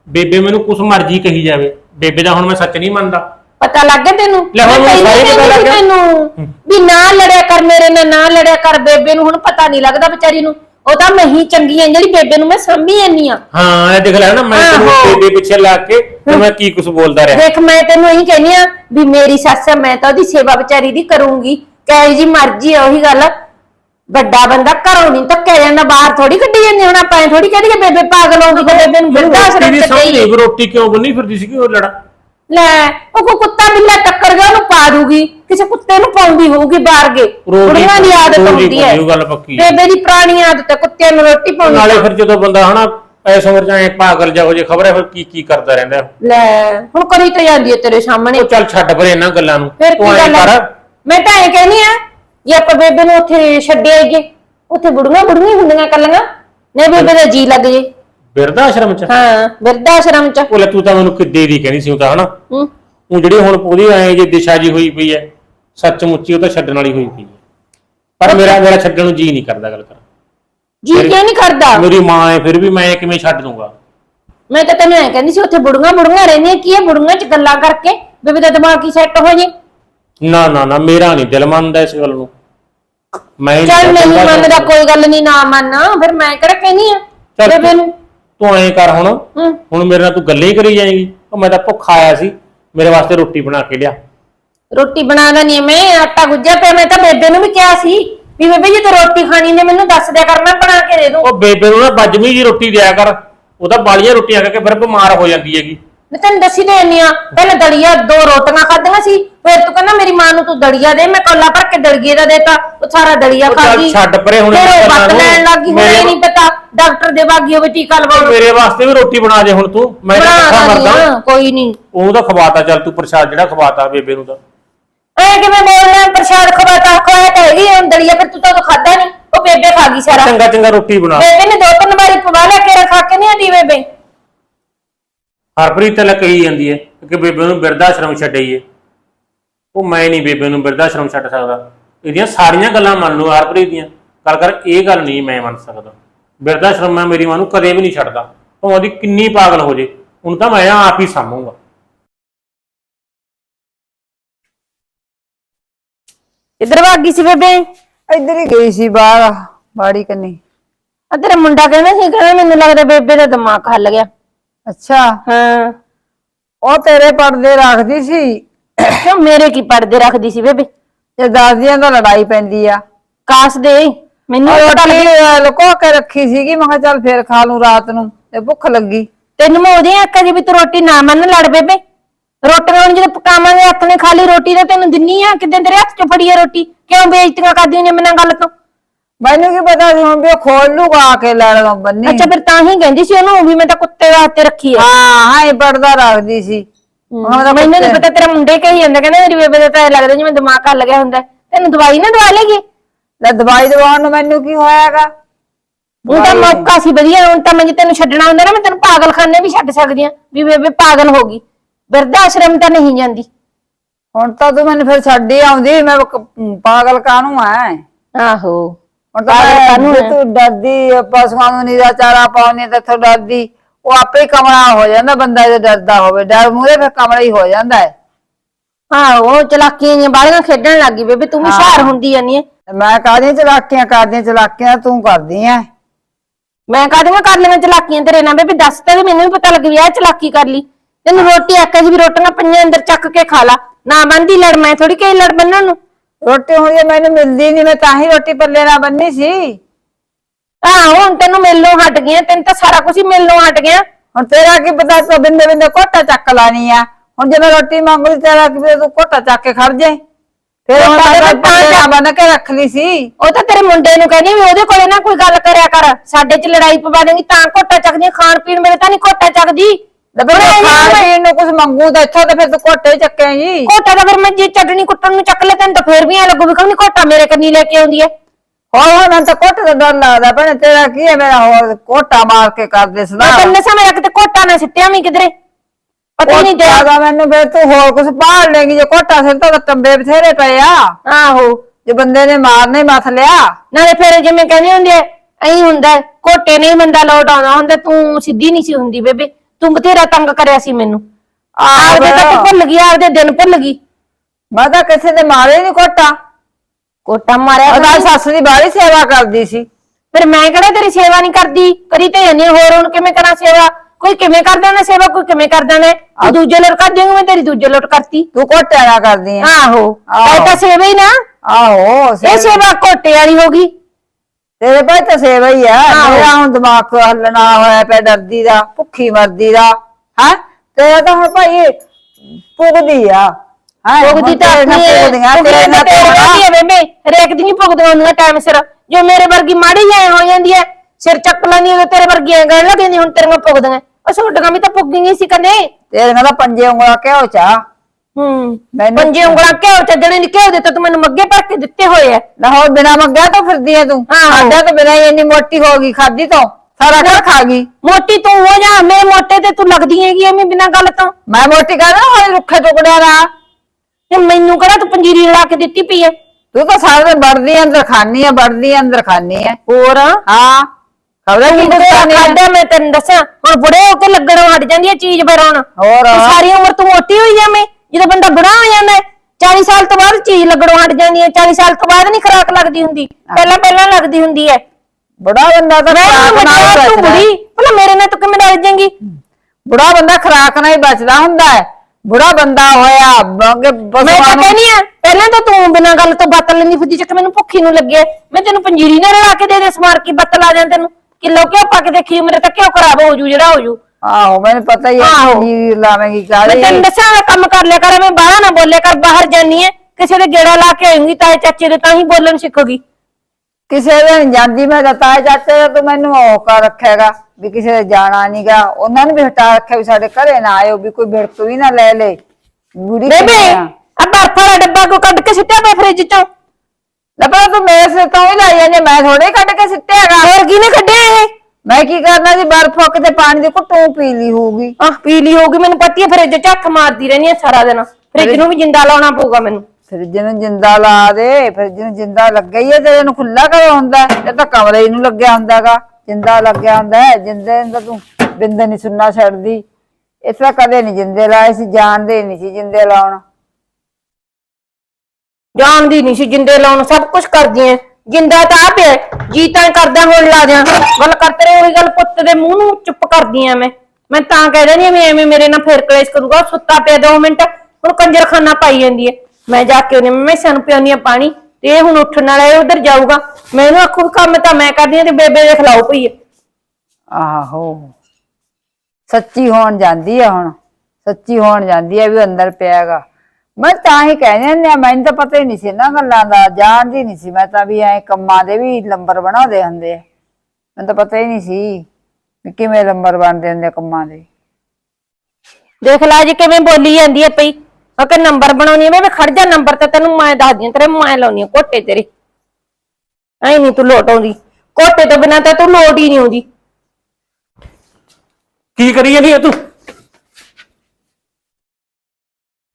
A: ਬੇਬੇ ਮੈਨੂੰ ਕੁਛ ਮਰਜ਼ੀ ਕਹੀ ਜਾਵੇ। ਬੇਬੇ ਦਾ ਹੁਣ ਮੈਂ ਸੱਚ ਨਹੀਂ ਮੰਨਦਾ।
C: ਪਤਾ ਲੱਗ ਗਿਆ ਤੈਨੂੰ?
A: ਲੈ ਹੁਣ
C: ਮੈਂ ਪਹਿਲਾਂ
A: ਸਾਰੇ ਪਤਾ
C: ਕਹਿੰਦੀ
A: ਲੱਗ
C: ਸੀ
A: ਗਿਆ।
C: ਤੈਨੂੰ ਵੀ ਨਾ ਲੜਿਆ ਕਰ ਮੇਰੇ ਨਾਲ ਨਾ ਲੜਿਆ ਕਰ ਬੇਬੇ ਨੂੰ। ਹੁਣ ਪਤਾ ਨਹੀਂ ਲੱਗਦਾ ਵਿਚਾਰੀ ਨੂੰ। ਉਹ ਤਾਂ ਮੈਂ ਹੀ ਚੰਗੀ ਆ ਜਿਹੜੀ ਬੇਬੇ ਨੂੰ ਮੈਂ ਸੰਭੀ ਜਾਂਦੀ ਆ।
A: ਹਾਂ ਇਹ ਦੇਖ ਲੈ ਨਾ ਮੈਂ ਤੈਨੂੰ
C: ਆਹੋ।
A: ਬੇਬੇ ਪਿੱਛੇ ਲੱਗ ਕੇ ਤੇ ਮੈਂ ਕੀ ਕੁਛ ਬੋਲਦਾ ਰਿਹਾ।
C: ਦੇਖ ਮੈਂ ਤੈਨੂੰ ਇਹੀ ਕਹਿੰਦੀ ਆ ਵੀ ਮੇਰੀ ਸੱਸ ਆ, ਮੈਂ ਤਾਂ ਉਹਦੀ ਸੇਵਾ ਵਿਚਾਰੀ ਦੀ ਕਰੂੰਗੀ। ਕਹੇ ਜੀ ਮਰਜ਼ੀ ਆ ਉਹੀ ਗੱਲ। ਵੱਡਾ ਬੰਦਾ ਘਰੋਂ ਨਹੀਂ ਧੱਕਿਆ ਜਾਂਦਾ ਬਾਹਰ ਥੋੜੀ ਕੱਢੀ ਜਾਂਦੀ ਹੁਣ ਆਪਾਂ ਐਂ ਥੋੜੀ ਕਹਦੀ ਬੇਬੇ ਪਾਗਲ ਹੋ ਗਈ ਤੇ ਬੇਬੇ ਨੂੰ ਬਿਰਧਾ
A: ਰੋਟੀ ਸਮਝ ਨਹੀਂ ਵੀ ਰੋਟੀ ਕਿਉਂ ਬੰਨੀ ਫਿਰਦੀ ਸੀ ਕਿ ਉਹ ਲੜਾ।
C: ਲੈ ਉਹ ਕੋਈ ਕੁੱਤਾ ਬਿੱਲਾ ਟੱਕਰ ਗਿਆ ਉਹਨੂੰ ਪਾ ਦੂਗੀ। ਕਿਸੇ ਕੁੱਤੇ ਨੂੰ ਪਾਉਂਦੀ ਹੋਊਗੀ ਬਾਹਰ ਕੇ।
A: ਰੋਜ਼
C: ਕੁੜੀਆਂ ਦੀ ਆਦਤ
A: ਰੋਜ਼
C: ਹੁੰਦੀ ਹੈ।
A: ਪਾਉਂਦੀ, ਉਹ ਗੱਲ ਪੱਕੀ ਹੈ।
C: ਬੇਬੇ ਦੀ ਪੁਰਾਣੀ ਆਦਤ ਹੈ ਕੁੱਤਿਆਂ ਨੂੰ ਰੋਟੀ ਪਾਉਣੀ
A: ਨਾਲੇ ਫਿਰ ਜਦੋਂ ਬੰਦਾ ਹਨਾ ਐਸ ਉਮਰ ਚ ਐ ਪਾਗਲ ਜਾ ਹੋ ਜੇ ਖਬਰ ਹੈ ਫਿਰ ਕੀ ਕੀ ਕਰਦਾ ਰਹਿੰਦਾ
C: ਲੈ ਹੁਣ ਕਰੀ ਤਾਂ ਜਾਂਦੀ ਹੈ ਤੇਰੇ ਸਾਹਮਣੇ।
A: ਉਹ ਚੱਲ ਛੱਡ ਪਰੇ ਇਹਨਾਂ ਗੱਲਾਂ ਨੂੰ।
C: ਫਿਰ ਕੀ
A: ਐਂ
C: ਗੱਲ
A: ਕਰ।
C: ਮੈਂ ਤਾਂ ਇਹ ਕਹਿੰਦੀ ਆ ਜੇ ਆਪਾਂ ਬੇਬੇ ਨੂੰ ਉੱਥੇ ਛੱਡੇ ਆਈਏ ਉੱਥੇ ਬੁੜੀਆਂ ਬੁੜੀਆਂ ਹੁੰਦੀਆਂ ਕੱਲੀਆਂ ਨਹੀਂ ਬੇਬੇ ਦਾ ਜੀ ਲੱਗ ਜੇ।
A: ਬਿਰਧ ਆਸ਼ਰਮ ਚ?
C: ਹਾਂ ਬਿਰਧ ਆਸ਼ਰਮ ਚ।
A: ਉਹ ਲੈ ਤੂੰ ਤਾਂ ਮੈਨੂੰ ਕਿੱਦੇ ਦੀ ਕਹਿੰਦੀ ਸੀ ਉਹ ਤਾਂ ਹਨਾ?
C: ਹੂੰ।
A: ਉਹ ਜਿਹੜੀ ਹੁਣ ਉਹਦੀ ਐ ਜੇ ਦਿਸ਼ਾ ਜੀ ਹੋਈ ਪਈ ਐ ਸੱਚ ਮੁੱਚੀ ਉਹ ਤਾਂ ਛੱਡਣ ਵਾਲੀ ਹੋਈ ਪਈ ਐ। ਪਰ ਮੇਰਾ ਮੇਰਾ ਛੱਡਣ ਨੂੰ ਜੀ ਨਹੀਂ ਕਰਦਾ ਗੱਲ ਕਰ
C: ਜੀ ਕਿਉਂ ਨਹੀਂ ਕਰਦਾ?
A: ਮੇਰੀ ਮਾਂ ਐ ਫਿਰ ਵੀ ਮੈਂ ਕਿਵੇਂ ਛੱਡ ਦੂੰਗਾ?
C: ਮੈਂ ਤਾਂ ਤੈਨੂੰ ਐ ਕਹਿੰਦੀ ਸੀ ਉੱਥੇ ਬੁੜੀਆਂ ਬੁੜੀਆਂ ਰਹਿੰਦੀਆਂ ਕੀ ਇਹ ਬੁੜੀਆਂ ਚ ਗੱਲਾਂ ਕਰਕੇ? ਬੇਬੇ ਦਾ ਦਿਮਾਗ ਹੀ ਸੈੱਟ ਹੋ ਜੇ।
A: ਨਾ ਨਾ ਨਾ ਮੇਰਾ ਨਹੀਂ ਦਿਲ ਮੰਨਦਾ ਇਸ ਗੱਲ ਨੂੰ। ਮੈਂ
C: ਚੱਲ ਨਹੀਂ ਮੰਨਦਾ ਕੋਈ ਗੱਲ ਨਹੀਂ ਨਾ ਮੰਨ ਫਿਰ ਮੈਂ ਕਿਹੜਾ ਕਹਿੰਦੀ ਆ?
A: ਚੱਲ
C: ਬੇਬੇ ਨੂੰ।
A: ਤੂੰ ਐਂ ਕਰ ਹੁਣ।
C: ਹੂੰ।
A: ਹੁਣ ਮੇਰੇ ਨਾਲ ਤੂੰ ਗੱਲਾਂ ਹੀ ਕਰੀ ਜਾਏਂਗੀ। ਉਹ ਮੈਂ ਤਾਂ ਭੁੱਖਾ ਆਇਆ ਸੀ। ਮੇਰੇ ਵਾਸਤੇ ਰੋਟੀ ਬਣਾ ਕੇ ਲਿਆ।
C: ਰੋਟੀ ਬਣਾਦਾ ਨਹੀਂ ਮੈਂ ਆਟਾ ਗੁੱਜਿਆ ਪਿਆ। ਮੈਂ ਤਾਂ ਬੇਬੇ ਨੂੰ ਵੀ ਕਿਹਾ ਸੀ ਵੀ ਬੇਬੇ ਜੇ ਤੂੰ ਰੋਟੀ ਖਾਣੀ ਨੇ ਮੈਨੂੰ ਦੱਸ ਦਿਆ ਕਰ ਮੈਂ ਬਣਾ ਕੇ ਦੇ ਦੂੰ।
A: ਉਹ ਬੇਬੇ ਨੂੰ ਨਾ ਬੱਜਵੀਂ ਜੀ ਰੋਟੀ ਦਿਆ ਕਰ। ਉਹ ਤਾਂ ਬਾਲੀਆਂ ਰੋਟੀਆਂ ਖਾ ਕੇ ਫਿਰ ਬਿਮਾਰ ਹੋ ਜਾਂਦੀ ਹੈਗੀ।
C: ਮੈਂ ਤੈਨੂੰ ਦੱਸੀ ਤੇ ਇੰਨੀ ਆ ਪਹਿਲਾਂ ਦਲੀਆ ਦੋ ਰੋਟੀਆਂ ਖਾਧੀਆਂ ਸੀ ਫਿਰ ਤੂੰ ਕਹਿੰਦਾ ਮੇਰੀ ਮਾਂ ਨੂੰ ਤੂੰ ਦਲੀਆ ਦੇ ਮੈਂ ਕੋਲਾ ਭਰ ਕੇ ਦਲੀਏ ਦਾ ਦੇਤਾ ਉਹ ਸਾਰਾ ਦਲੀਆ
A: ਉਹ
C: ਖਾ
A: ਚੱਲ
C: ਗਈ।
A: ਛੱਡ ਪਰੇ ਹੁਣ
C: ਫਿਰ ਉਹ
A: ਇਹਨਾਂ
C: ਬੱਤ
A: ਨੂੰ।
C: ਲੈਣ ਲੱਗੀ ਹੁਣ
A: ਮੇਰੇ-
C: ਇਹ ਨਹੀਂ ਪਤਾ ਡਾਕਟਰ ਦੇ ਬਾਗੀ ਹੋਵੇ ਟੀਕਾ ਲਵਾਉਣ।
A: ਮੇਰੇ ਵਾਸਤੇ ਵੀ ਰੋਟੀ ਬਣਾ ਦੇ ਹੁਣ ਤੂੰ ਮੈਂ ਤਾਂ ਭੁੱਖਾ
C: ਬਣਾ
A: ਮਰਦਾ।
C: ਕੋਈ ਨਹੀਂ।
A: ਉਹ ਤਾਂ ਖਵਾਤਾ ਚੱਲ ਤੂੰ ਪ੍ਰਸ਼ਾਦ ਜਿਹੜਾ ਖਵਾਤਾ ਬੇਬੇ ਨੂੰ ਤਾਂ।
C: ਐ ਕਿਵੇਂ ਬੋਲਣਾ ਪ੍ਰਸ਼ਾਦ ਖਵਾਤਾ ਖਵਾਇਆ ਤਾਂ ਹੈਗੀ ਹੁਣ ਦਲੀਆ ਫਿਰ ਤੂੰ ਤਾਂ ਉਦੋਂ ਖਾਦਾ ਨਹੀਂ ਉਹ ਬੇਬੇ ਖਾ ਗਈ ਸਾਰਾ।
A: ਚੰਗਾ ਚੰਗਾ ਰੋਟੀ ਬਣਾ।
C: ਬੇਬੇ ਨੇ ਦੋ ਤਿੰਨ ਵਾਰੀ ਪਵਾ ਲਿਆ ਕੇ ਖਾ ਕੇ ਨਹੀਂ ਆਦੀ ਬੇਬੇ।
A: ਹਰਪ੍ਰੀਤ ਤਾਂ ਕਹੀ ਜਾਂਦੀ ਹੈ ਕਿ ਬੇਬੇ ਨੂੰ ਬਿਰਧ ਆਸ਼ਰਮ ਛੱਡਈਏ ਉਹ ਮੈਂ ਨਹੀਂ ਬੇਬੇ ਨੂੰ ਬਿਰਧ ਆਸ਼ਰਮ ਛੱਡ ਸਕਦਾ। ਇਹਦੀਆਂ ਸਾਰੀਆਂ ਗੱਲਾਂ ਮੰਨ ਲਓ ਹਰਪ੍ਰੀਤ ਦੀਆਂ। ਕਰ ਕਰ ਇਹ ਗੱਲ ਨਹੀਂ ਮੈਂ ਮੰਨ ਸਕਦਾ। ਬਿਰਧ ਆਸ਼ਰਮ ਮੈਂ ਮੇਰੀ ਮਾਂ ਨੂੰ ਕਦੇ ਵੀ ਨਹੀਂ ਛੱਡਦਾ। ਭਾਵੇਂ ਉਹਦੀ ਕਿੰਨੀ ਪਾਗਲ ਹੋ ਜੇ ਹੁਣ ਤਾਂ ਮੈਂ ਆਪ ਹੀ ਸਾਂਭੂਗਾ।
C: ਇੱਧਰ ਭਾਗੀ ਸੀ ਬੇਬੇ?
B: ਇੱਧਰ ਹੀ ਗਈ ਸੀ ਬਾਹਰ ਬਾੜੀ ਕੰਨੀ।
C: ਆ ਤੇਰਾ ਮੁੰਡਾ ਕਹਿੰਦਾ ਸੀ ਕਹਿੰਦਾ ਮੈਨੂੰ ਲੱਗਦਾ ਬੇਬੇ ਦਾ ਦਿਮਾਗ ਹੱਲ ਗਿਆ।
B: ਅੱਛਾ।
C: ਹਾਂ।
B: ਉਹ ਤੇਰੇ ਪਰਦੇ ਰੱਖਦੀ ਸੀ।
C: ਕਿਉਂ ਮੇਰੇ ਕੀ ਪਰਦੇ ਰੱਖਦੀ ਸੀ ਬੇਬੇ?
B: ਤੇ ਦਾਦੀਆਂ ਦਾ ਲੜਾਈ ਪੈਂਦੀ ਆ।
C: ਕਾਸ ਦੇ? ਮੈਨੂੰ ਪਤਾ
B: ਰੋਟੀ
C: ਲੱਗਿਆ
B: ਲੁਕੋ ਕੇ ਰੱਖੀ ਸੀਗੀ ਮੈਂ ਕਿਹਾ ਚੱਲ ਫੇਰ ਖਾ ਲੂੰ ਰਾਤ ਨੂੰ ਤੇ ਭੁੱਖ ਲੱਗੀ।
C: ਤੈਨੂੰ ਮੈਂ ਉਹਦੀ ਆਖਿਆ ਜੀ ਵੀ ਤੂੰ ਰੋਟੀ ਨਾ ਮੰਨ ਲੜ ਬੇਬੇ। ਰੋਟੀਆਂ ਹੁਣ ਜਦੋਂ ਪਕਾਵਾਂਗੇ ਹੱਥ ਨੇ ਖਾਲੀ ਰੋਟੀ ਤਾਂ ਤੈਨੂੰ ਦਿੰਨੀ ਆ ਕਿਦਾਂ ਤੇਰੇ ਹੱਥ 'ਚ ਫੜੀ ਆ ਰੋਟੀ? ਕਿਉਂ ਬੇਇੱਜ਼ਤੀਆਂ ਕਰਦੀ ਨੇ ਬਿਨਾਂ ਗੱਲ ਤੋਂ?
B: ਮੈਨੂੰ ਕੀ ਪਤਾ ਸੀ ਹੁਣ ਵੀ ਉਹ ਖੋਲ ਲੂਗਾ ਆ ਕੇ ਲੜਨ ਬੰਨੀ।
C: ਅੱਛਾ ਫਿਰ ਤਾਂ ਹੀ ਕਹਿੰਦੀ ਸੀ ਉਹਨੂੰ ਵੀ ਮੈਂ ਤਾਂ ਕੁੱਤੇ ਵਾਸਤੇ ਰੱਖੀ ਆ।
B: ਹਾਂ ਹਾਂ ਇਹ ਪਰਦਾ ਰੱਖਦੀ ਸੀ। ਹੁਣ
C: ਮੈਨੂੰ ਨਹੀਂ ਪਤਾ ਤੇਰਾ ਮੁੰਡੇ ਕਹੀ ਜਾਂਦਾ ਕਹਿੰਦਾ ਮੇਰੀ ਬੇਬੇ ਦਾ ਤਾਂ ਐਂ ਲੱਗਦਾ ਜਿਵੇਂ ਦਿਮਾਗ ਹੱਲ ਗਿਆ ਹੁੰਦਾ। ਤੈਨੂੰ ਦਵਾਈ ਨਾ ਦਵਾ ਲੇਗੀ
B: ਲੈ ਦਵਾਈ ਦਵਾਉਣ ਨੂੰ ਮੈਨੂੰ ਕੀ ਹੋਇਆਗਾ?
C: ਉਹ ਤਾਂ ਮੌਕਾ ਸੀ ਵਧੀਆ ਹੁਣ ਤਾਂ ਮੈਂ ਜੇ ਤੈਨੂੰ ਛੱਡਣਾ ਹੁੰਦਾ ਨਾ ਮੈਂ ਤੈਨੂੰ ਪਾਗਲਖਾਨੇ ਵੀ ਛੱਡ ਸਕਦੀ ਆ ਵੀ ਬੇਬੇ ਪਾਗਲ ਹੋ ਗਈ। ਬਿਰਧ ਆਸ਼ਰਮ ਤਾਂ ਨਹੀਂ ਜਾਂਦੀ।
B: ਹੁਣ ਤਾਂ ਤੂੰ ਮੈਨੂੰ ਫਿਰ ਛੱਡ ਆਉਂਦੀ ਮੈਂ ਕ- ਪਾਗਲ ਕਾਹਨੂੰ ਆ
C: ਆਹੋ।
B: ਹੁਣ ਤਾਂ ਮੈਂ-
C: ਕਾਹਨੂੰ
B: ਜੇ
C: ਐ?
B: ਤੂੰ ਡਰਦੀ ਪਸ਼ੂਆਂ ਨੂੰ ਨੀਰਾ ਚਾਰਾ ਪਾਉਣੀ ਤੇ ਥੋ ਡਰਦੀ। ਉਹ ਆਪੇ ਹੀ ਕਮਲਾ ਹੋ ਜਾਂਦਾ ਬੰਦਾ ਜੇ ਡਰਦਾ ਹੋਵੇ। ਡਰ ਮੂਰੇ ਫਿਰ ਕਮਲਾ ਹੀ ਹੋ ਜਾਂਦਾ ਹੈ।
C: ਹਾਂ ਉਹ ਚਲਾਕੀਆਂ ਜਿਹੀਆਂ ਬਾਲੀਆਂ ਖੇਡਣ ਲੱਗੀ ਬੇਬੇ ਤੂੰ ਵੀ ਹੁਸ਼ਿਆਰ ਹੁੰਦੀ ਜਾਨੀ ਐ।
B: ਤੇ ਮੈਂ ਕਾਹਦੀਆਂ ਚਲਾਕੀਆਂ ਕਰਦੀਆਂ ਚਲਾਕੀਆਂ ਤੂੰ ਕਰਦੀ ਐ।
C: ਮੈਂ ਕਾਹਦੀਆਂ ਕਰ ਲਈਆਂ ਚਲਾਕੀਆਂ ਤੇਰੇ ਨਾਲ? ਬੇਬੇ ਦੱਸ ਤਾ ਮੈਨੂੰ ਵੀ ਪਤਾ ਲੱਗ ਵੀ ਆ ਚਲਾਕੀ ਕਰ ਲਈ। ਤੈਨੂੰ ਰੋਟੀ ਆਖਿਆ ਸੀ ਵੀ ਰੋਟੀਆਂ ਪਈਆਂ ਅੰਦਰ ਚੱਕ ਕੇ ਖਾ ਲਾ। ਨਾ ਬੰਦੀ ਲੜ ਮੈਂ ਥੋੜੀ ਕਹੀ ਲੜ ਬੰਨਣ ਨੂੰ।
B: ਰੋਟੀ ਜੇ ਮੈਨੂੰ ਮਿਲਦੀ ਨਹੀਂ ਮੈਂ ਤਾਂ ਹੀ ਰੋਟੀ ਪੱਲੇ ਨਾਲ ਬੰਨੀ ਸੀ।
C: ਆਹੋ ਹੁਣ ਤੈਨੂੰ ਮਿਲਣੋਂ ਹਟ ਗਿਆ ਤੈਨੂੰ ਤਾਂ ਸਾਰਾ ਕੁਝ ਹੀ ਮਿਲਣੋਂ ਹਟ ਗਿਆ।
B: ਹੁਣ ਤੇਰਾ ਕੀ ਪਤਾ ਤੂੰ ਬਿੰਦੇ ਬਿੰਦੇ ਕੋਟਾ ਚੱਕ ਲਾਣੀ ਆ। ਹੁਣ ਜੇ ਮੈਂ ਰੋਟੀ ਮੰਗਦੀ ਤੇਰਾ ਕੀ ਪਤਾ ਤੂੰ ਕੋਟਾ ਚੱਕ ਕੇ ਖੜ ਜਾਏ ਫਿਰ ਹੁਣ
C: ਕੋਟਾ
B: ਮੈਂ
C: ਤਾਂ
B: ਪੱਲੇ ਨਾਲ ਬੰਨ ਕੇ ਰੱਖ ਲਈ ਸੀ।
C: ਉਹ ਤਾਂ ਤੇਰੇ ਮੁੰਡੇ ਨੂੰ ਕਹਿੰਦੀ ਵੀ ਉਹਦੇ ਕੋਲੇ ਨਾ ਕੋਈ ਗੱਲ ਕਰਿਆ ਕਰ। ਸਾਡੇ 'ਚ ਲੜਾਈ ਪਵਾ ਦੇਂਗੀ ਤਾਂ ਘੋਟਾ ਚੱਕਦੀ ਖਾਣ ਪੀਣ ਮੇਰੇ ਤਾਂ ਨਹੀਂ ਘੋਟਾ ਚੱਕਦੀ।
B: ਲੱਭੇ ਖਾਣ ਪੀਣ ਨੂੰ ਕੁਝ ਮੰਗੂ ਤਾਂ ਇੱਥੋਂ ਤਾਂ ਫਿਰ ਤੂੰ ਕੋਟੇ ਹੀ ਚੱਕੇਂਗੀ
C: ਘੋਟਾ ਤਾਂ ਫਿਰ ਮੈਂ ਜੇ ਚਟਣੀ ਕੁੱਟਣ ਨੂੰ ਚੱਕ ਲੈ ਤੈਨੂੰ ਤਾਂ ਫੇਰ ਵੀ ਐ ਲੱਗੂ ਵੀ ਕਹਿੰਦੀ ਘੋਟਾ ਮੇਰੇ ਕੰਨੀ ਲੈ ਕੇ ਆਉਂਦੀ ਐ।
B: ਹੋਰ ਹੁਣ ਮੈਨੂੰ ਤਾਂ ਕੋਟੇ ਦਾ ਡਰ ਲੱਗਦਾ ਭੈਣੇ ਤੇਰਾ ਕੀ ਹੈ ਮੇਰਾ ਹੋਰ ਕੋਟਾ ਮਾਰ ਕੇ ਕਰਦੇ ਸਦਾ
C: ਮੈਂ ਤੈਨੂੰ ਸਮਝ ਰੱਖ ਤੇ ਘੋਟਾ ਨਾ ਸਿੱਟਿਆ ਮੈਂ ਕਿਧਰੇ। ਪਤਾ ਨਹੀਂ ਤੇ
B: ਜ਼ਿਆਦਾ ਮੈਨੂੰ ਫਿਰ ਤੂੰ ਹੋਰ ਕੁਝ ਪਾੜ ਲੇਗੀ ਜੇ ਕੋਟਾ ਸਿਰ ਤੋਂ ਤਾਂ ਟੰਬੇ ਬਥੇਰੇ ਪਏ ਆ।
C: ਆਹੋ।
B: ਜੇ ਬੰਦੇ ਨੇ ਮਾਰਨੇ ਮੱਥ ਲਿਆ।
C: ਨਾਲੇ ਫਿਰ ਜਿਵੇਂ ਕਹਿੰਦੇ ਹੁੰਦੇ ਐਂ ਹੁੰਦਾ ਘੋਟੇ ਨਹੀਂ ਬੰਦਾ ਲੋਟ ਆਉਂਦਾ ਹੁੰਦਾ ਤੂੰ ਸਿੱਧੀ ਨਹੀਂ ਸੀ ਹੁੰਦੀ ਬੇਬੇ। ਤੂੰ ਬਥੇਰਾ ਤੰਗ ਕਰਿਆ ਸੀ ਮੈਨੂੰ। ਆਪਦੇ ਤਾਂ ਤੂੰ ਭੁੱਲ ਗਈ ਆਪਦੇ ਦਿਨ ਭੁੱਲ ਗਈ।
B: ਮੈਂ ਤਾਂ ਕਿਸੇ ਦੇ ਮਾਰੇ ਨਹੀਂ ਕੋਟਾ।
C: ਕੋਟਾ ਮਾਰਿਆ
B: ਉਹਦਾ
C: ਕਰ।
B: ਸੱਸ ਦੀ ਬਾਹਲੀ ਸੇਵਾ ਕਰਦੀ ਸੀ।
C: ਫਿਰ ਮੈਂ ਕਿਹੜਾ ਤੇਰੀ ਸੇਵਾ ਨਹੀਂ ਕਰਦੀ? ਕਰੀ ਤੇ ਜਾਂਦੀ ਹਾਂ, ਹੋਰ ਹੁਣ ਕਿਵੇਂ ਕਰਾਂ ਸੇਵਾ? ਕੋਈ ਕਿਵੇਂ ਕਰਦਾ ਨਾ ਸੇਵਾ ਕੋਈ ਕਿਵੇਂ ਕਰਦਾ ਨੇ ਤੂੰ ਦੂਜੇ ਲੋਟ ਕਰ ਦੇਂਗੀ ਮੈਂ ਤੇਰੀ ਦੂਜੇ ਲੋਟ ਕਰਤੀ।
B: ਤੂੰ ਕੋਟਿਆ ਨਾ ਕਰਦੀ ਆ।
C: ਆਹੋ
B: ਆਹੋ।
C: ਇਹ ਤਾਂ ਸੇਵਾ ਹੀ ਨਾ।
B: ਆਹੋ
C: ਇਹ ਸੇਵਾ। ਕੋਟੇ ਵਾਲੀ ਹੋ ਗਈ।
B: ਤੇਰੇ ਭਾਈ ਤਾਂ ਸੇਵਾ ਹੀ ਆ। ਮੇਰਾ ਹੁਣ ਦਿਮਾਗ ਹੱਲਣਾ ਹੋਇਆ ਪਿਆ ਡਰਦੀ ਦਾ ਭੁੱਖੀ ਮਰਦੀ ਦਾ ਹੈ? ਤੇਰਾ ਤਾਂ ਹੁਣ ਭਾਈ ਪੁੱਗਦੀ ਆ। ਹੈ?
C: ਭੁਗਦੀ ਤਾਂ
B: ਪੁੱਗਦੀਆਂ ਤੇਰੇ ਨਾਲ
C: ਤੇਰੇ ਬੇਬੇ। ਦੀ ਨਹੀਂ ਭੁਗਦੀਆਂ ਹੁੰਦੀਆਂ ਟਾਈਮ ਸਿਰ। ਜੋ ਮੇਰੇ ਵਰਗੀ ਮਾੜੀ ਜਾਏ ਹੋ ਜਾਂਦੀ ਹੈ ਸਿਰ ਚੱਕ ਲੈਂਦੀ ਹੈ ਤੇਰੇ ਵਰਗੀ ਐ ਗਣ ਲੱਗਦੀ ਹੁਣ ਤੇਰੀਆਂ ਭੁਗਦੀਆਂ। ਉਹ ਛੋਟੀਆਂ ਵੀ ਤਾਂ ਭੁੱਗੀਆਂ ਸੀ ਕਦੇ।
B: ਤੇਰੇ ਨਾਲ ਪੰਜੇ ਉਂਗਲਾਂ ਕਿਉਂ ਚਾ
C: ਹੂੰ।
B: ਮੈਨੂੰ-
C: ਪੰਜੇ ਉਂਗਲਾਂ ਘਿਓ ਚੱਜਣੇ ਨਹੀਂ ਘਿਓ ਦਿੱਤਾ ਤੂੰ ਮੈਨੂੰ ਮੱਗੇ ਭਰ ਕੇ ਦਿੱਤੇ ਹੋਏ ਆ।
B: ਲਾਹੌਰ ਬਿਨਾ ਮੰਗਿਆ ਤਾਂ ਫਿਰਦੀ ਐ ਤੂੰ।
C: ਆਹੋ।
B: ਤਾਂ ਬਿਨਾ ਇੰਨੀ ਮੋਟੀ ਹੋ ਗਈ ਖਾਦੀ ਤੋਂ। ਸਾਰਾ ਘਰ ਖਾ ਗਈ।
C: ਮੋਟੀ ਤੂੰ ਹੋ ਜਾ ਮੈਂ ਮੋਟੇ ਤੇ ਤੂੰ ਲੱਗਦੀ ਹੈਗੀ ਐਵੇਂ ਬਿਨਾਂ ਗੱਲ ਤੋਂ।
B: ਮੈਂ ਮੋਟੀ ਕਰ ਨਾ ਹੋਈ ਰੁੱਖੇ ਟੁਕੜਿਆਂ ਦਾ
C: ਤੇ ਮੈਨੂੰ ਕਿਹੜਾ ਤੂੰ ਪੰਜੀਰੀ ਲਾ ਕੇ ਦਿੱਤੀ ਪਈ ਐ?
B: ਤੂੰ ਤਾਂ ਸਾਰੇ ਦਿਨ ਵੜਦੀ ਅੰਦਰ ਖਾਨੀ ਆ ਵੜਦੀ ਅੰਦਰ ਖਾਨੀ ਆ।
C: ਹੋਰ?
B: ਹਾਂ। ਖਬਰਾਂ ਕੀ
C: ਤੂੰ
B: ਦੱਸਾਂ
C: ਖਾਦਾ ਮੈਂ ਤੈਨੂੰ ਦੱਸਾਂ। ਹੁਣ ਬੁੜੇ ਹੋ ਕੇ ਲੱਗਣੋਂ ਹਟ ਜਾਂਦੀ ਐ ਚੀਜ਼ ਫਿਰ ਹੁਣ
B: ਹੋਰ।
C: ਤੇ ਸਾਰੀ ਉਮਰ ਤੂੰ ਮੋਟੀ ਹੋਈ ਜਾਵੇਂ ਜਦੋਂ ਬੰਦਾ ਬੁੜਾ ਹੋ ਜਾਂਦਾ ਹੈ, 40 ਸਾਲ ਤੋਂ ਬਾਅਦ ਚੀਜ਼ ਲੱਗਣੋਂ ਹਟ ਜਾਂਦੀ ਹੈ 40 ਸਾਲ ਤੋਂ ਬਾਅਦ ਨਹੀਂ ਖਰਾਕ ਲੱਗਦੀ ਹੁੰਦੀ ਪਹਿਲਾਂ ਪਹਿਲਾਂ ਲੱਗਦੀ ਹੁੰਦੀ ਹੈ।
B: ਬੁੜਾ ਬੰਦਾ ਤਾਂ
C: ਮੈਂ
B: ਖਰਾਕ ਨਾਲ
C: ਤੂੰ
B: ਬਚਦਾ ਹੈ।
C: ਬੁੜੀ ਭਲਾ ਮੇਰੇ ਨਾਲ ਤੂੰ ਕਿਵੇਂ ਰਲ ਜਾਏਂਗੀ?
B: ਬੁੜਾ ਬੰਦਾ ਖਰਾਕ ਨਾਲ ਹੀ ਬਚਦਾ ਹੁੰਦਾ ਹੈ। ਬੁੜਾ ਬੰਦਾ ਹੋਇਆ ਅੱਗੇ
C: ਮੈਂ ਤਾਂ ਕਹਿੰਦੀ ਆ ਪਹਿਲਾਂ ਤਾਂ ਤੂੰ ਬਿਨਾਂ ਗੱਲ ਤੋਂ ਬੱਤ ਲੈਂਦੀ ਫਿਰਦੀ ਚੱਕ ਮੈਨੂੰ ਭੁੱਖੀ ਨੂੰ ਲੱਗੇ। ਮੈਂ ਤੈਨੂੰ ਪੰਜੀਰੀ ਨਾਲ ਰਲਾ ਕੇ ਦੇ ਦੇ ਸਮਾਰ ਕੇ ਬੱਤ ਲਾ ਜਾਂ ਤੈਨੂੰ। ਕਿਲੋ ਕਿਉਂ ਪਾ ਕੇ ਦੇਖੀ ਮੇਰੇ ਤਾਂ ਕਿਉਂ ਖਰਾਬ ਹੋ ਜੂ ਜਿਹੜਾ ਹੋ ਜੂ।
B: ਆਹੋ ਮੈਨੂੰ ਪਤਾ ਹੀ ਹੈ
C: ਆਹੋ।
B: ਕੀ ਲਾਵੇਂਗੀ
C: ਮੈਂ
B: ਕਾਲੀ
C: ਤੈਨੂੰ ਦੱਸਾਂ ਮੈਂ ਕੰਮ ਕਰ ਲਿਆ ਕਰ ਮੈਂ ਬਾਹਰ ਨਾ ਬੋਲਿਆ ਕਰ ਬਾਹਰ ਜਾਨੀ ਐ ਕਿਸੇ ਦੇ ਗੇੜਾ ਲਾ ਕੇ ਆਉਂਗੀ ਤਾਏ ਚਾਚੇ ਦੇ ਤਾਂ ਹੀ ਬੋਲਣ ਸਿੱਖੋਗੀ।
B: ਕਿਸੇ ਦੇ ਨੀ ਜਾਂਦੀ ਮੈਂ ਤਾਂ ਤਾਏ ਚਾਚੇ ਦਾ ਤੂੰ ਮੈਨੂੰ ਉਹ ਕਰ ਰੱਖੇਗਾ ਵੀ ਕਿਸੇ ਦੇ ਜਾਣਾ ਨਹੀਂਗਾ ਉਹਨਾਂ ਨੇ ਵੀ ਹਟਾ ਰੱਖਿਆ ਵੀ ਸਾਡੇ ਘਰੇ ਨਾ ਆਇਓ ਵੀ ਕੋਈ ਬਿੜਕ ਵੀ ਨਾ ਲੈ ਲੈ। ਬੁੜੀ
C: ਬੇਬੇ
B: ਕਿਵੇਂ ਆ?
C: ਆ ਬਰਫ ਵਾਲਾ ਡੱਬਾ ਕੋ ਕੱਢ ਕੇ ਸਿੱਟਿਆ ਪਿਆ ਫ੍ਰਿਜ ਚੋਂ?
B: ਲੱਭਾ ਤੂੰ ਮੇਰੇ ਸਿਰ ਤੋਂ ਹੀ ਲਾਈ ਜਾਂਦੀ ਮੈਂ ਥੋੜੇ ਕੱਢ ਕੇ ਸਿੱਟਿਆਗਾ
C: ਹੋਰ ਕਿਹਨੇ ਕੱਢਿਆ ਇਹ?
B: ਮੈਂ ਕੀ ਕਰਨਾ ਸੀ ਬਰਫ ਫੁੱਕ ਤੇ ਪਾਣੀ ਦੀ ਘੁੱਟੂ ਪੀ ਲਈ ਹੋਊਗੀ।
C: ਆਹ ਪੀਲੀ ਹੋਊਗੀ ਮੈਨੂੰ ਪਤੀ ਹੈ ਫ੍ਰਿਜ 'ਚ ਹੱਥ ਮਾਰਦੀ ਰਹਿੰਦੀ ਹੈ ਸਾਰਾ ਦਿਨ। ਫ੍ਰਿਜ ਨੂੰ ਵੀ ਜਿੰਦਾ ਲਾਉਣਾ ਪਊਗਾ ਮੈਨੂੰ।
B: ਫਰਿੱਜ ਨੂੰ ਜਿੰਦਾ ਲਾ ਦੇ ਫਰਿੱਜ ਨੂੰ ਜਿੰਦਾ ਲੱਗਾ ਹੀ ਹੈ ਤੇਰੇ ਨੂੰ ਖੁੱਲਾ ਕਰੋ ਹੁੰਦਾ ਹੈ? ਇਹ ਤਾਂ ਕਮਰੇ ਨੂੰ ਲੱਗਿਆ ਹੁੰਦਾਗਾ ਜਿੰਦਾ ਲੱਗਿਆ ਹੁੰਦਾ ਹੈ ਜਿੰਦੇ ਨੂੰ ਤਾਂ ਤੂੰ ਬਿੰਦ ਨਹੀਂ ਸੁਣਨਾ ਛੱਡਦੀ। ਇਸ ਤਰ੍ਹਾਂ ਕਦੇ ਨਹੀਂ ਜਿੰਦੇ ਲਾਏ ਸੀ ਜਾਣਦੇ ਨਹੀਂ ਸੀ ਜਿੰਦੇ ਲਾਉਣ।
C: ਜਾਣਦੀ ਨਹੀਂ ਸੀ ਜਿੰਦੇ ਲਾਉਣ ਸਭ ਕੁਝ ਕਰਦੀ ਐ। ਜਿੰਦਾ ਤਾਂ ਆ ਪਿਆ ਜੀ ਤਾਂ ਕਰਦਾ ਹੁਣ ਲਾ ਦਿਆਂ ਗੱਲ ਕਰਤੇ ਰਹੇ, ਉਹੀ ਗੱਲ ਪੁੱਤ ਦੇ ਮੂੰਹ ਨੂੰ ਚੁੱਪ ਕਰਦੀ ਆ ਮੈਂ। ਮੈਂ ਤਾਂ ਕਹਿ ਦਿੰਦੀ ਆ ਵੀ ਐਵੇਂ ਮੇਰੇ ਨਾਲ ਫੇਰ ਕਲੇਸ਼ ਕਰੂਗਾ ਸੁੱਤਾ ਪਿਆ ਦੋ ਮਿੰਟ, ਹੁਣ ਕੰਜਰਖਾਨਾ ਪਾਈ ਜਾਂਦੀ ਐ ਮੈਂ ਜਾ ਕੇ ਉਹਨੇ ਮੈਂ ਸਾਨੂੰ ਪਿਆਉਂਦੀ ਆ ਪਾਣੀ, ਤੇ ਇਹ ਹੁਣ ਉੱਠਣ ਵਾਲਾ ਇਹ ਉਧਰ ਜਾਊਗਾ। ਮੈਨੂੰ ਆਖੂ ਕੰਮ ਤਾਂ ਮੈਂ ਕਰਦੀ ਆ, ਤੇ ਬੇਬੇ ਦੇ ਖਿਲਾਓ ਪਈ ਐ
B: ਆਹੋ। ਸੱਚੀ ਹੋਣ ਜਾਂਦੀ ਆ ਹੁਣ। ਸੱਚੀ ਹੋਣ ਜਾਂਦੀ ਆ ਵੀ ਉਹ ਅੰਦਰ ਪਿਆਗਾ ਮੈਂ ਤਾਂ ਹੀ ਕਹਿੰਦੇ ਨੇ ਮੈਨੂੰ ਤਾਂ ਪਤਾ ਹੀ ਨਹੀਂ ਸੀ ਨਾ ਗੱਲਾਂ ਦਾ ਜਾਣਦੀ ਨਹੀਂ ਸੀ ਮੈਂ ਤਾਂ ਵੀ ਐ ਕੰਮਾਂ ਦੇ ਵੀ ਲੰਬਰ ਬਣਾਉਂਦੇ ਹੁੰਦੇ ਆ। ਮੈਨੂੰ ਤਾਂ ਪਤਾ ਹੀ ਨਹੀਂ ਸੀ ਵੀ ਕਿਵੇਂ ਲੰਬਰ ਬਣਦੇ ਹੁੰਦੇ ਆ ਕੰਮਾਂ ਦੇ।
C: ਦੇਖ ਲੈ ਜੀ ਕਿਵੇਂ ਬੋਲੀ ਜਾਂਦੀ ਐ ਪਈ। ਅਕੇ ਨੰਬਰ ਬਣਾਉਣੀ ਐ ਮੈਂ ਖੜ ਜਾ ਨੰਬਰ ਤੇ ਤੈਨੂੰ ਮੈਂ ਦੱਸਦੀ ਆਂ ਤੇਰੇ ਮੈਂ ਲਾਉਣੀ ਆ ਕੋਟੇ ਤੇਰੇ। ਐ ਨਹੀਂ ਤੂੰ ਲੋਟ ਆਉਂਦੀ। ਕੋਟੇ ਤੋਂ ਬਿਨਾਂ ਤਾਂ ਤੂੰ ਲੋਟ ਹੀ ਨਹੀਂ ਆਉਂਦੀ।
A: ਕੀ ਕਰੀ ਜਾਂਦੀ ਹੈ ਤੂੰ?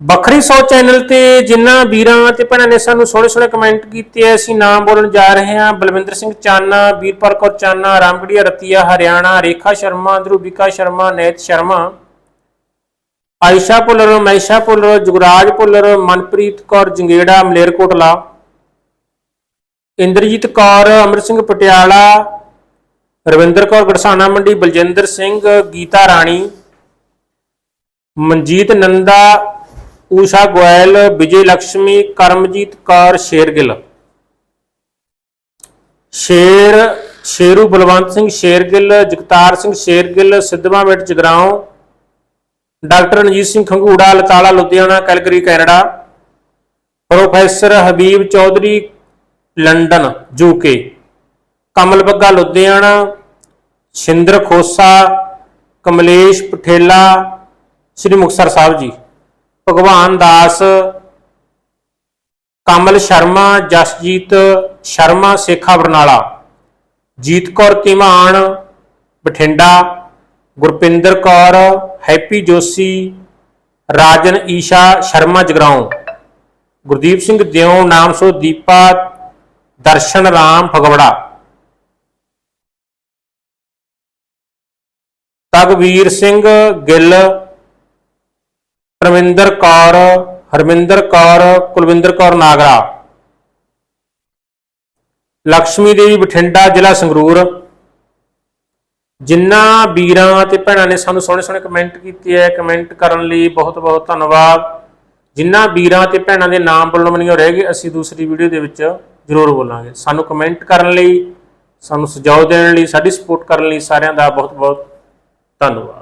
A: ਵੱਖਰੀ ਸੋਚ ਚੈਨਲ ਤੇ ਜਿਨ੍ਹਾਂ ਵੀਰਾਂ ਤੇ ਭੈਣਾਂ ਨੇ ਸਾਨੂੰ ਸੋਹਣੇ ਸੋਹਣੇ ਕਮੈਂਟ ਕੀਤੇ ਆ, ਅਸੀਂ ਨਾਮ ਬੋਲਣ ਜਾ ਰਹੇ ਹਾਂ। ਬਲਵਿੰਦਰ ਸਿੰਘ ਚਾਨਾ, ਵੀਰਪਾਲ ਕੌਰ ਚਾਨਾ, ਰਾਮਗੜੀਆ, ਰਤੀਆ, ਹਰਿਆਣਾ, ਰੇਖਾ ਸ਼ਰਮਾ ਧਰੂਬਿਕਾ ਸ਼ਰਮਾ, ਨੈਤ ਸ਼ਰਮਾ, ਆਇਸ਼ਾ ਭੁੱਲਰ ਮੈਸ਼ਾ ਭੁੱਲਰ, ਜੁਗਰਾਜ ਭੁੱਲਰ, ਮਨਪ੍ਰੀਤ ਕੌਰ ਜੰਗੇੜਾ ਮਲੇਰਕੋਟਲਾ ਇੰਦਰਜੀਤ ਕੌਰ, ਅਮਰ ਸਿੰਘ ਪਟਿਆਲਾ, ਰਵਿੰਦਰ ਕੌਰ ਗੜਸਾਣਾ ਮੰਡੀ, ਬਲਜਿੰਦਰ ਸਿੰਘ, ਗੀਤਾ ਰਾਣੀ, Manjeet Nanda Usha Goyal, Vijay Lakshmi Karamjit Kaur Shergill Sher, Sheru Balwant Singh Shergill Jagtar Singh Shergill Sidhwan minute Jagraon, doctor Ranjit Singh Khangura, Latala, Ludhiana, Calgary, Canada, professor Habib Chaudhary, London, UK, Kamal Bagga, Ludhiana, Shinder Khosa, Kamlesh Pathela, Sri Muktsar Sahib ji. Bhagwan Das, Kamal Sharma, Jasjit Sharma, Sekha Barnala. Jeet Kaur Dhiman Bathinda. Gurpinder Kaur, Happy Joshi, Rajan Isha Sharma Jagraon. Gurdeep Singh Deo, ਨਾਮ ਸੋ ਦੀਪਾ, ਦਰਸ਼ਨ ਰਾਮ ਫਗਵੜਾ। ਤਗਵੀਰ ਸਿੰਘ ਗਿੱਲ ਪਰਮਿੰਦਰ ਕੌਰ, ਹਰਮਿੰਦਰ ਕੌਰ, ਕੁਲਵਿੰਦਰ ਕੌਰ ਨਾਗਰਾ। ਲక్ష్ਮੀ ਦੇਵੀ ਬਠਿੰਡਾ, ਜ਼ਿਲ੍ਹਾ ਸੰਗਰੂਰ। ਜਿਨ੍ਹਾਂ ਵੀਰਾਂ ਤੇ ਭੈਣਾਂ ਨੇ ਸਾਨੂੰ ਸੋਹਣੇ ਸੋਹਣੇ ਕਮੈਂਟ ਕੀਤੇ ਹੈ ਕਮੈਂਟ ਕਰਨ ਲਈ ਬਹੁਤ ਬਹੁਤ ਧੰਨਵਾਦ। ਜਿਨ੍ਹਾਂ ਵੀਰਾਂ ਤੇ ਭੈਣਾਂ ਦੇ ਨਾਮ ਬੋਲਣ ਮਨੀਓ ਰਹਿ ਗਏ, ਅਸੀਂ ਦੂਸਰੀ ਵੀਡੀਓ ਦੇ ਵਿੱਚ ਜ਼ਰੂਰ ਬੋਲਾਂਗੇ। ਸਾਨੂੰ ਕਮੈਂਟ ਕਰਨ ਲਈ, ਸਾਨੂੰ ਸੁਝਾਅ ਦੇਣ ਲਈ, ਸਾਡੀ ਸਪੋਰਟ ਕਰਨ ਲਈ ਸਾਰਿਆਂ ਦਾ ਬਹੁਤ ਬਹੁਤ ਧੰਨਵਾਦ।